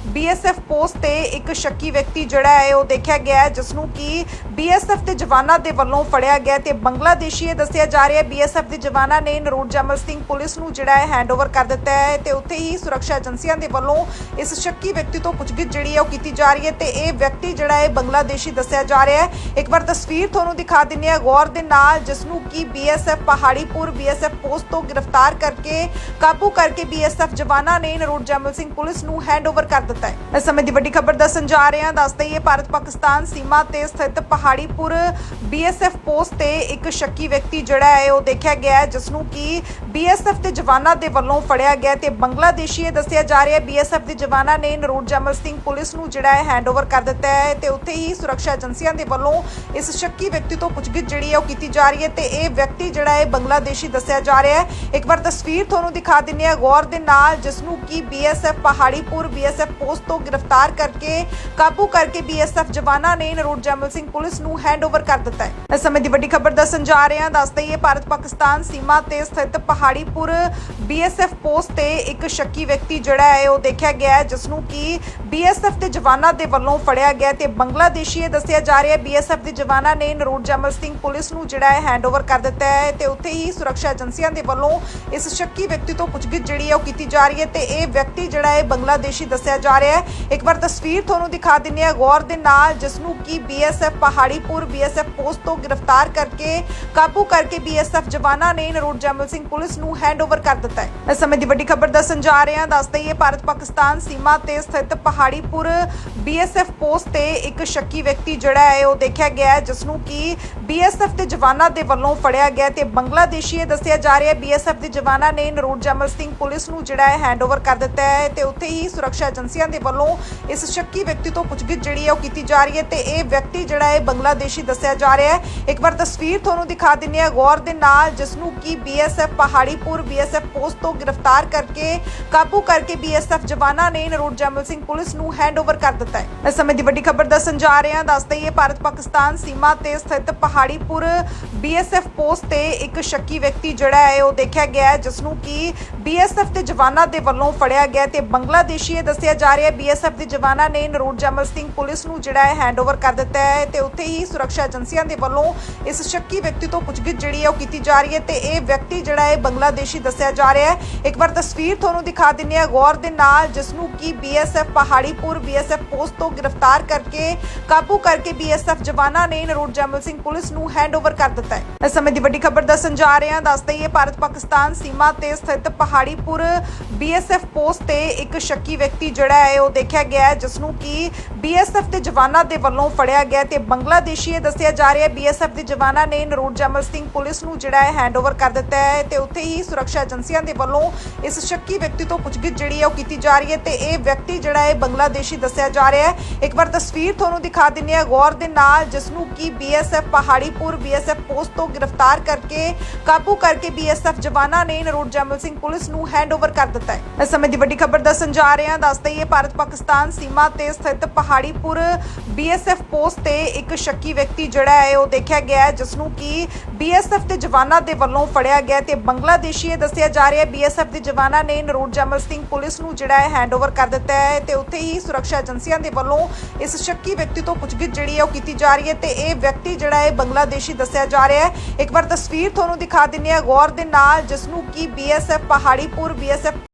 ਬੀਐਸਐਫ ਪੋਸਟ ਤੇ ਇੱਕ ਸ਼ੱਕੀ ਵਿਅਕਤੀ ਜਿਹੜਾ ਹੈ, ਉਹ ਦੇਖਿਆ ਗਿਆ ਹੈ ਜਿਸ ਨੂੰ ਕਿ ਬੀਐਸਐਫ ਦੇ ਜਵਾਨਾਂ ਦੇ ਵੱਲੋਂ ਫੜਿਆ ਗਿਆ ਤੇ ਬੰਗਲਾਦੇਸ਼ੀ ਇਹ ਦੱਸਿਆ ਜਾ ਰਿਹਾ ਹੈ ਬੀਐਸਐਫ ਦੇ ਜਵਾਨਾਂ ਨੇ ਨਰੂਰ ਜਮਲ ਸਿੰਘ ਪੁਲਿਸ ਨੂੰ ਜਿਹੜਾ ਹੈ ਹੈਂਡਓਵਰ ਕਰ ਦਿੱਤਾ ਹੈ ਤੇ ਉੱਥੇ ਹੀ ਸੁਰੱਖਿਆ ਏਜੰਸੀਆਂ ਦੇ ਵੱਲੋਂ ਇਸ ਸ਼ੱਕੀ ਵਿਅਕਤੀ ਤੋਂ ਪੁੱਛਗਿੱਛ ਜਿਹੜੀ ਹੈ, ਉਹ ਕੀਤੀ ਜਾ ਰਹੀ ਹੈ ਤੇ ਇਹ ਵਿਅਕਤੀ ਜਿਹੜਾ ਹੈ, ਬੰਗਲਾਦੇਸ਼ੀ ਦੱਸਿਆ ਜਾ ਰਿਹਾ ਹੈ। ਇੱਕ ਵਾਰ ਤਸਵੀਰ ਤੁਹਾਨੂੰ ਦਿਖਾ ਦਿੰਨੇ ਆ ਗੌਰ ਦੇ ਨਾਲ ਜਿਸ ਨੂੰ ਕਿ ਬੀਐਸਐਫ ਪਹਾੜੀਪੁਰ ਬੀਐਸਐਫ ਪੋਸਟ ਤੋਂ ਗ੍ਰਿਫਤਾਰ ਕਰਕੇ ਕਾਬੂ ਕਰਕੇ ਬੀਐਸਐਫ ਜਵਾਨਾਂ ਨੇ ਨਰੂਰ ਜਮਲ ਸਿੰਘ ਪੁਲਿਸ ਨੂੰ ਹੈਂਡਓਵਰ ਕਰ ਦਿੱਤਾ ਹੈ। ਇਸ ਸਮੇਂ ਦੀ ਵੱਡੀ ਖਬਰ ਦੱਸਣ ਜਾ ਰਹੇ ਹਾਂ। ਦੱਸ ਦਈਏ, ਭਾਰਤ ਪਾਕਿਸਤਾਨ ਸੀਮਾ ਤੇ ਸਥਿਤ ਪਹਾੜੀਪੁਰ ਬੀਐਸਐਫ ਪੋਸਟ ਤੇ ਇੱਕ ਸ਼ੱਕੀ ਵਿਅਕਤੀ ਜਿਹੜਾ ਹੈ, ਉਹ ਦੇਖਿਆ ਗਿਆ ਹੈ ਜਿਸ ਨੂੰ ਕਿ ਬੀਐਸਐਫ ਦੇ ਜਵਾਨਾਂ ਦੇ ਵੱਲੋਂ ਫੜਿਆ ਗਿਆ ਤੇ ਬੰਗਲਾਦੇਸ਼ੀ ਇਹ ਦੱਸਿਆ ਜਾ ਰਿਹਾ ਹੈ ਬੀਐਸਐਫ ਦੇ ਜਵਾਨਾਂ ਨੇ ਨਰੂਰ ਜਮਲ ਸਿੰਘ ਪੁਲਿਸ ਨੂੰ ਜਿਹੜਾ ਹੈ ਹੈਂਡਓਵਰ ਕਰ ਦਿੱਤਾ ਹੈ ਤੇ ਉੱਥੇ ਹੀ ਸੁਰੱਖਿਆ ਏਜੰਸੀਆਂ ਦੇ ਵੱਲੋਂ ਇਸ ਸ਼ੱਕੀ ਵਿਅਕਤੀ ਤੋਂ ਪੁੱਛਗਿੱਛ ਜਿਹੜੀ ਹੈ, ਉਹ ਕੀਤੀ ਜਾ ਰਹੀ ਹੈ ਤੇ ਇਹ ਵਿਅਕਤੀ ਜਿਹੜਾ ਹੈ, ਬੰਗਲਾਦੇਸ਼ੀ ਦੱਸਿਆ ਜਾ ਰਿਹਾ ਹੈ। ਇੱਕ ਵਾਰ ਤਸਵੀਰ ਤੁਹਾਨੂੰ ਦਿਖਾ ਦਿੰਨੇ ਆ ਗੌਰ ਦੇ ਨਾਲ ਜਿਸ ਨੂੰ ਕੀ ਬੀਐਸਐਫ ਪਹਾੜੀਪੁਰ ਬੀਐਸਐਫ ਪੋਸਟ ਤੋਂ ਗ੍ਰਿਫਤਾਰ ਕਰਕੇ, ਕਾਬੂ ਕਰਕੇ ਬੀਐਸਐਫ ਜਵਾਨਾਂ ਨੇ ਨਰੋਟ ਜਮਲ ਸਿੰਘ ਪੁਲਿਸ ਨੂੰ ਹੈਂਡਓਵਰ ਕਰ ਦਿੱਤਾ ਹੈ। ਇਸ ਸਮੇਂ ਦੀ ਵੱਡੀ ਖਬਰ ਦੱਸਣ ਜਾ ਰਹੇ ਹਾਂ। ਦੱਸਦੇ ਹੀ ਭਾਰਤ ਪਾਕਿਸਤਾਨ ਸੀਮਾ ਤੇ ਸਥਿਤ ਪਹਾੜੀਪੁਰ ਬੀਐਸਐਫ ਪੋਸਟ ਤੇ ਇੱਕ ਸ਼ੱਕੀ ਵਿਅਕਤੀ ਜਿਹੜਾ ਹੈ, ਉਹ ਦੇਖਿਆ ਗਿਆ ਹੈ ਜਿਸ ਨੂੰ ਕੀ ਬੀਐਸਐਫ ਦੇ ਜਵਾਨਾਂ ਦੇ ਵੱਲੋਂ ਫੜਿਆ ਗਿਆ ਤੇ ਬੰਗਲਾਦੇਸ਼ੀ ਇਹ ਦੱਸਿਆ ਜਾ ਰਿਹਾ ਹੈ ਬੀਐਸਐਫ ਦੇ ਜਵਾਨਾਂ ਨੇ ਨਰੋਟ ਜੈਮਲ ਸਿੰਘ ਪੁਲਿਸ ਨੂੰ ਜਿਹੜਾ ਹੈ ਹੈਂਡਓਵਰ ਕਰ ਦਿੱਤਾ ਹੈ ਤੇ ਉੱਥੇ ਹੀ ਸੁਰੱਖਿਆ ਏਜੰਸੀਆਂ ਦੇ ਵੱਲੋਂ ਇਸ ਸ਼ੱਕੀ ਵਿਅਕਤੀ ਤੋਂ ਪੁੱਛਗਿੱਛ ਜਿਹੜੀ ਹੈ, ਉਹ ਕੀਤੀ ਜਾ ਰਹੀ ਹੈ ਤੇ ਇਹ ਵਿਅਕਤੀ ਜਿਹੜਾ ਹੈ ਬੰਗਲਾਦੇਸ਼ੀ ਦੱਸਿਆ ਜਾ ਰਿਹਾ ਹੈ। ਇੱਕ ਵਾਰ ਤਸਵੀਰ ਤੁਹਾਨੂੰ ਦਿਖਾ ਦਿੰਨੇ ਆ ਗੌਰ ਦੇ ਨਾਲ ਜਿਸ ਨੂੰ ਕੀ ਬੀਐਸਐਫ ਪਹਾੜੀਪੁਰ ਬੀਐਸਐਫ ਪੋਸਟ ਤੋਂ ਗ੍ਰਿਫਤਾਰ ਕਰਕੇ, ਕਾਬੂ ਕਰਕੇ ਬੀਐਸਐਫ ਜਵਾਨਾਂ ਨੇ ਨਰੋਟ ਜਮਲ ਸਿੰਘ ਪੁਲਿਸ ਨੂੰ ਹੈਂਡਓਵਰ ਕਰ ਦਿੱਤਾ ਹੈ। ਇਸ ਸਮੇਂ ਦੀ ਵੱਡੀ ਖਬਰ ਦੱਸਣ ਜਾ ਰਹੇ ਹਾਂ। ਦੱਸਦੇ ਹੀ ਭਾਰਤ ਪਾਕਿਸਤਾਨ ਸੀਮਾ ਤੇ ਸਥਿਤ ਪਹਾੜੀਪੁਰ ਬੀਐਸਐਫ ਪੋਸਟ ਤੇ ਇੱਕ ਸ਼ੱਕੀ ਵਿਅਕਤੀ ਜਿਹੜਾ ਹੈ, ਉਹ ਦੇਖਿਆ ਗਿਆ ਹੈ ਜਿਸ ਨੂੰ ਕੀ ਬੀਐਸਐਫ ਦੇ ਜਵਾਨਾਂ ਦੇ ਵੱਲੋਂ ਫੜਿਆ ਗਿਆ ਤੇ ਬੰਗਲਾਦੇਸ਼ੀ ਇਹ ਦੱਸਿਆ ਜਾ ਰਿਹਾ ਹੈ ਬੀਐਸਐਫ ਦੇ ਜਵਾਨਾਂ ਨੇ ਨਰੋਟ ਜਮਲ ਸਿੰਘ ਪੁਲਿਸ ਨੂੰ ਜਿਹੜਾ ਹੈ ਹੈਂਡਓਵਰ ਕਰ ਦਿੱਤਾ ਹੈ। ਤੇ ਉੱਥੇ ਹੀ ਸੁਰੱਖਿਆ ਏਜੰਸੀਆਂ ਦੇ ਵੱਲੋਂ ਇਸ ਸ਼ੱਕੀ ਵਿਅਕਤੀ ਤੋਂ ਪੁੱਛਗਿੱਛ ਜਿਹੜੀ ਹੈ ਉਹ ਕੀਤੀ ਜਾ ਰਹੀ ਹੈ ਤੇ ਇਹ ਵਿਅਕਤੀ ਜਿਹੜਾ ਹੈ ਬੰਗਲਾਦੇਸ਼ੀ ਦੱਸਿਆ ਜਾ ਰਿਹਾ ਹੈ। ਇੱਕ ਵਾਰ ਤਸਵੀਰ ਤੁਹਾਨੂੰ ਦਿਖਾ ਦਿੰਨੇ ਆ ਗੌਰ ਦੇ ਨਾਲ ਜਿਸ ਨੂੰ ਕੀ ਬੀਐਸਐਫ ਪਹਾੜੀਪੁਰ ਬੀਐਸਐਫ ਪੋਸਟ ਤੋਂ ਗ੍ਰਿਫਤਾਰ ਕਰਕੇ, ਕਾਬੂ ਕਰਕੇ ਬੀਐਸਐਫ ਜਵਾਨਾਂ ਨੇ ਨਰੋਟ ਜਮਲ ਸਿੰਘ ਪੁਲਿਸ ਨੂੰ ਹੈਂਡਓਵਰ ਕਰ ਦਿੱਤਾ ਹੈ। ਇਸ ਸਮੇਂ ਦੀ ਵੱਡੀ ਖਬਰ ਦੱਸਣ ਜਾ ਰਹੇ ਹਾਂ। ਦੱਸਦੇ ਹੀ ਭਾਰਤ ਪਾਕਿਸਤਾਨ ਸੀਮਾ ਤੇ ਸਥਿਤ ਪਹਾੜੀਪੁਰ ਬੀਐਸਐਫ ਪੋਸਟ ਤੇ ਇੱਕ ਸ਼ੱਕੀ ਵਿਅਕਤੀ ਜਿਹੜਾ ਹੈ ਉਹ ਦੇਖਿਆ ਗਿਆ ਹੈ ਜਿਸ ਨੂੰ ਕੀ ਬੀਐਸਐਫ ਦੇ ਜਵਾਨਾਂ ਦੇ ਵੱਲੋਂ ਫੜਿਆ ਗਿਆ ਤੇ ਬੰਗਲਾਦੇਸ਼ੀ ਇਹ ਦੱਸਿਆ ਜਾ ਰਿਹਾ ਹੈ, ਬੀਐਸਐਫ ਦੇ ਜਵਾਨਾਂ ਨੇ ਨਰੋਟ ਜਮਲ ਸਿੰਘ ਪੁਲਿਸ ਨੂੰ ਜਿਹੜਾ ਹੈ ਹੈਂਡਓਵਰ ਕਰ ਦਿੱਤਾ ਹੈ ਤੇ ਉੱਥੇ ਹੀ ਸੁਰੱਖਿਆ ਏਜੰਸੀਆਂ ਦੇ ਵੱਲੋਂ ਇਸ ਸ਼ੱਕੀ ਵਿਅਕਤੀ ਤੋਂ ਪੁੱਛਗਿੱਛ ਜਿਹੜੀ ਹੈ ਉਹ ਕੀਤੀ ਜਾ ਰਹੀ ਹੈ ਤੇ ਇਹ ਵਿਅਕਤੀ ਜਿਹੜਾ ਹੈ ਬੰਗਲਾਦੇਸ਼ੀ ਦੱਸਿਆ ਜਾ ਰਿਹਾ ਹੈ। ਇੱਕ ਵਾਰ ਤਸਵੀਰ ਤੁਹਾਨੂੰ ਦਿਖਾ ਦਿੰਨੇ ਆ ਗੌਰ ਦੇ ਨਾਲ ਜਿਸ ਨੂੰ ਕੀ ਬੀਐਸਐਫ ਪਹਾੜੀਪੁਰ, ਬੀਐਸਐਫ ਪੋਸਟ ਤੋਂ ਗ੍ਰਿਫਤਾਰ ਕਰਕੇ, ਕਾਬੂ ਕਰਕੇ ਬੀਐਸਐਫ ਜਵਾਨਾਂ ਨੇ ਨਰੋਟ ਜਮਲ ਸਿੰਘ ਪੁਲਿਸ ਨੂੰ ਹੈਂਡਓਵਰ ਕਰ ਦਿੱਤਾ ਹੈ। ਇਸ ਸਮੇਂ ਦੀ ਵੱਡੀ ਖਬਰ ਦੱਸਣ ਜਾ ਰਹੇ ਹਾਂ, ਦੱਸਦੇ ਹੀ ਭਾਰਤ ਪਾਕਿਸਤਾਨ ਸੀਮਾ ਤੇ ਸਥਿਤ ਪਹਾੜੀਪੁਰ ਬੀਐਸਐਫ ਪੋਸਟ ਤੇ ਇੱਕ ਸ਼ੱਕੀ ਵਿਅਕਤੀ ਜਿਹੜਾ ਹੈ, ਉਹ ਦੇਖਿਆ ਗਿਆ ਹੈ ਜਿਸ ਨੂੰ ਕੀ ਬੀਐਸਐਫ ਦੇ ਜਵਾਨਾਂ ਦੇ ਵੱਲੋਂ ਫੜਿਆ ਗਿਆ ਤੇ ਬੰਗਲਾਦੇਸ਼ੀ ਇਹ ਦੱਸਿਆ ਜਾ ਰਿਹਾ ਹੈ ਬੀਐਸਐਫ ਦੇ ਜਵਾਨਾਂ ਨੇ ਨਰੋਟ ਜਮਲ ਸਿੰਘ ਪੁਲਿਸ ਨੂੰ ਜਿਹੜਾ ਹੈ ਹੈਂਡਓਵਰ ਕਰ ਦਿੱਤਾ ਹੈ ਤੇ ਉੱਥੇ ਹੀ ਸੁਰੱਖਿਆ ਏਜੰਸੀਆਂ ਦੇ ਵੱਲੋਂ ਇਸ ਸ਼ੱਕੀ ਵਿਅਕਤੀ ਤੋਂ ਪੁੱਛਗਿੱਛ ਜਿਹੜੀ ਹੈ, ਉਹ ਕੀਤੀ ਜਾ ਰਹੀ ਹੈ ਤੇ ਇਹ ਵਿਅਕਤੀ ਜਿਹੜਾ ਹੈ, ਬੰਗਲਾਦੇਸ਼ੀ ਦੱਸਿਆ ਜਾ ਰਿਹਾ ਹੈ। ਇੱਕ ਵਾਰ ਤਸਵੀਰ ਤੁਹਾਨੂੰ ਦਿਖਾ ਦਿੰਨੇ ਆ ਗੌਰ ਦੇ ਨਾਲ ਜਿਸ ਨੂੰ ਕੀ ਬੀਐਸਐਫ ਪਹਾੜੀਪੁਰ ਬੀਐਸਐਫ ਪੋਸਟ ਤੋਂ ਗ੍ਰਿਫਤਾਰ ਕਰਕੇ, ਕਾਬੂ ਕਰਕੇ ਬੀਐਸਐਫ ਜਵਾਨਾਂ ਨੇ ਨਰੋਟ ਜਮਲ ਸਿੰਘ ਪੁਲਿਸ ਨੂੰ ਹੈਂਡਓਵਰ ਕਰ ਦਿੱਤਾ ਹੈ। ਇਸ ਸਮੇਂ ਦੀ ਵੱਡੀ ਖਬਰ ਦੱਸਣ ਜਾ ਰਹੇ ਹਾਂ। ਦੱਸਦੇ ਹੀ ਭਾਰਤ ਪਾਕਿਸਤਾਨ ਸੀਮਾ ਤੇ ਸਥਿਤ ਪਹਾੜੀਪੁਰ ਬੀਐਸਐਫ ਪੋਸਟ ਤੇ ਇੱਕ ਸ਼ੱਕੀ ਵਿਅਕਤੀ ਜਿਹੜਾ ਹੈ, ਉਹ ਦੇਖਿਆ ਗਿਆ ਹੈ ਜਿਸ ਨੂੰ ਕੀ ਬੀਐਸਐਫ ਦੇ ਜਵਾਨਾਂ ਦੇ ਵੱਲੋਂ ਫੜਿਆ ਗਿਆ ਤੇ ਬੰਗਲਾਦੇਸ਼ੀ ਇਹ ਦੱਸਿਆ ਜਾ ਰਿਹਾ ਹੈ ਬੀਐਸਐਫ ਦੇ ਜਵਾਨਾਂ ਨੇ ਨਰੋਟ ਜਮਲ ਸਿੰਘ ਪੁਲਿਸ ਨੂੰ ਜਿਹੜਾ ਹੈ ਹੈਂਡਓਵਰ ਕਰ ਦਿੱਤਾ ਹੈ ਤੇ ਉੱਥੇ ਹੀ ਸੁਰੱਖਿਆ ਏਜੰਸੀਆਂ ਦੇ ਵੱਲੋਂ ਇਸ ਸ਼ੱਕੀ ਵਿਅਕਤੀ ਤੋਂ ਪੁੱਛਗਿੱਛ ਜਿਹੜੀ ਹੈ, ਉਹ ਕੀਤੀ ਜਾ ਰਹੀ ਹੈ ਤੇ ਇਹ ਵਿਅਕਤੀ ਜਿਹੜਾ ਹੈ, ਬੰਗਲਾਦੇਸ਼ੀ ਦੱਸਿਆ ਜਾ ਰਿਹਾ ਹੈ। ਇੱਕ ਵਾਰ ਤਸਵੀਰ ਤੁਹਾਨੂੰ ਦਿਖਾ ਦਿੰਨੇ ਆ ਗੌਰ ਦੇ ਨਾਲ ਜਿਸ ਨੂੰ ਕੀ ਬੀਐਸਐਫ ਪਹਾੜੀਪੁਰ ਬੀਐਸਐਫ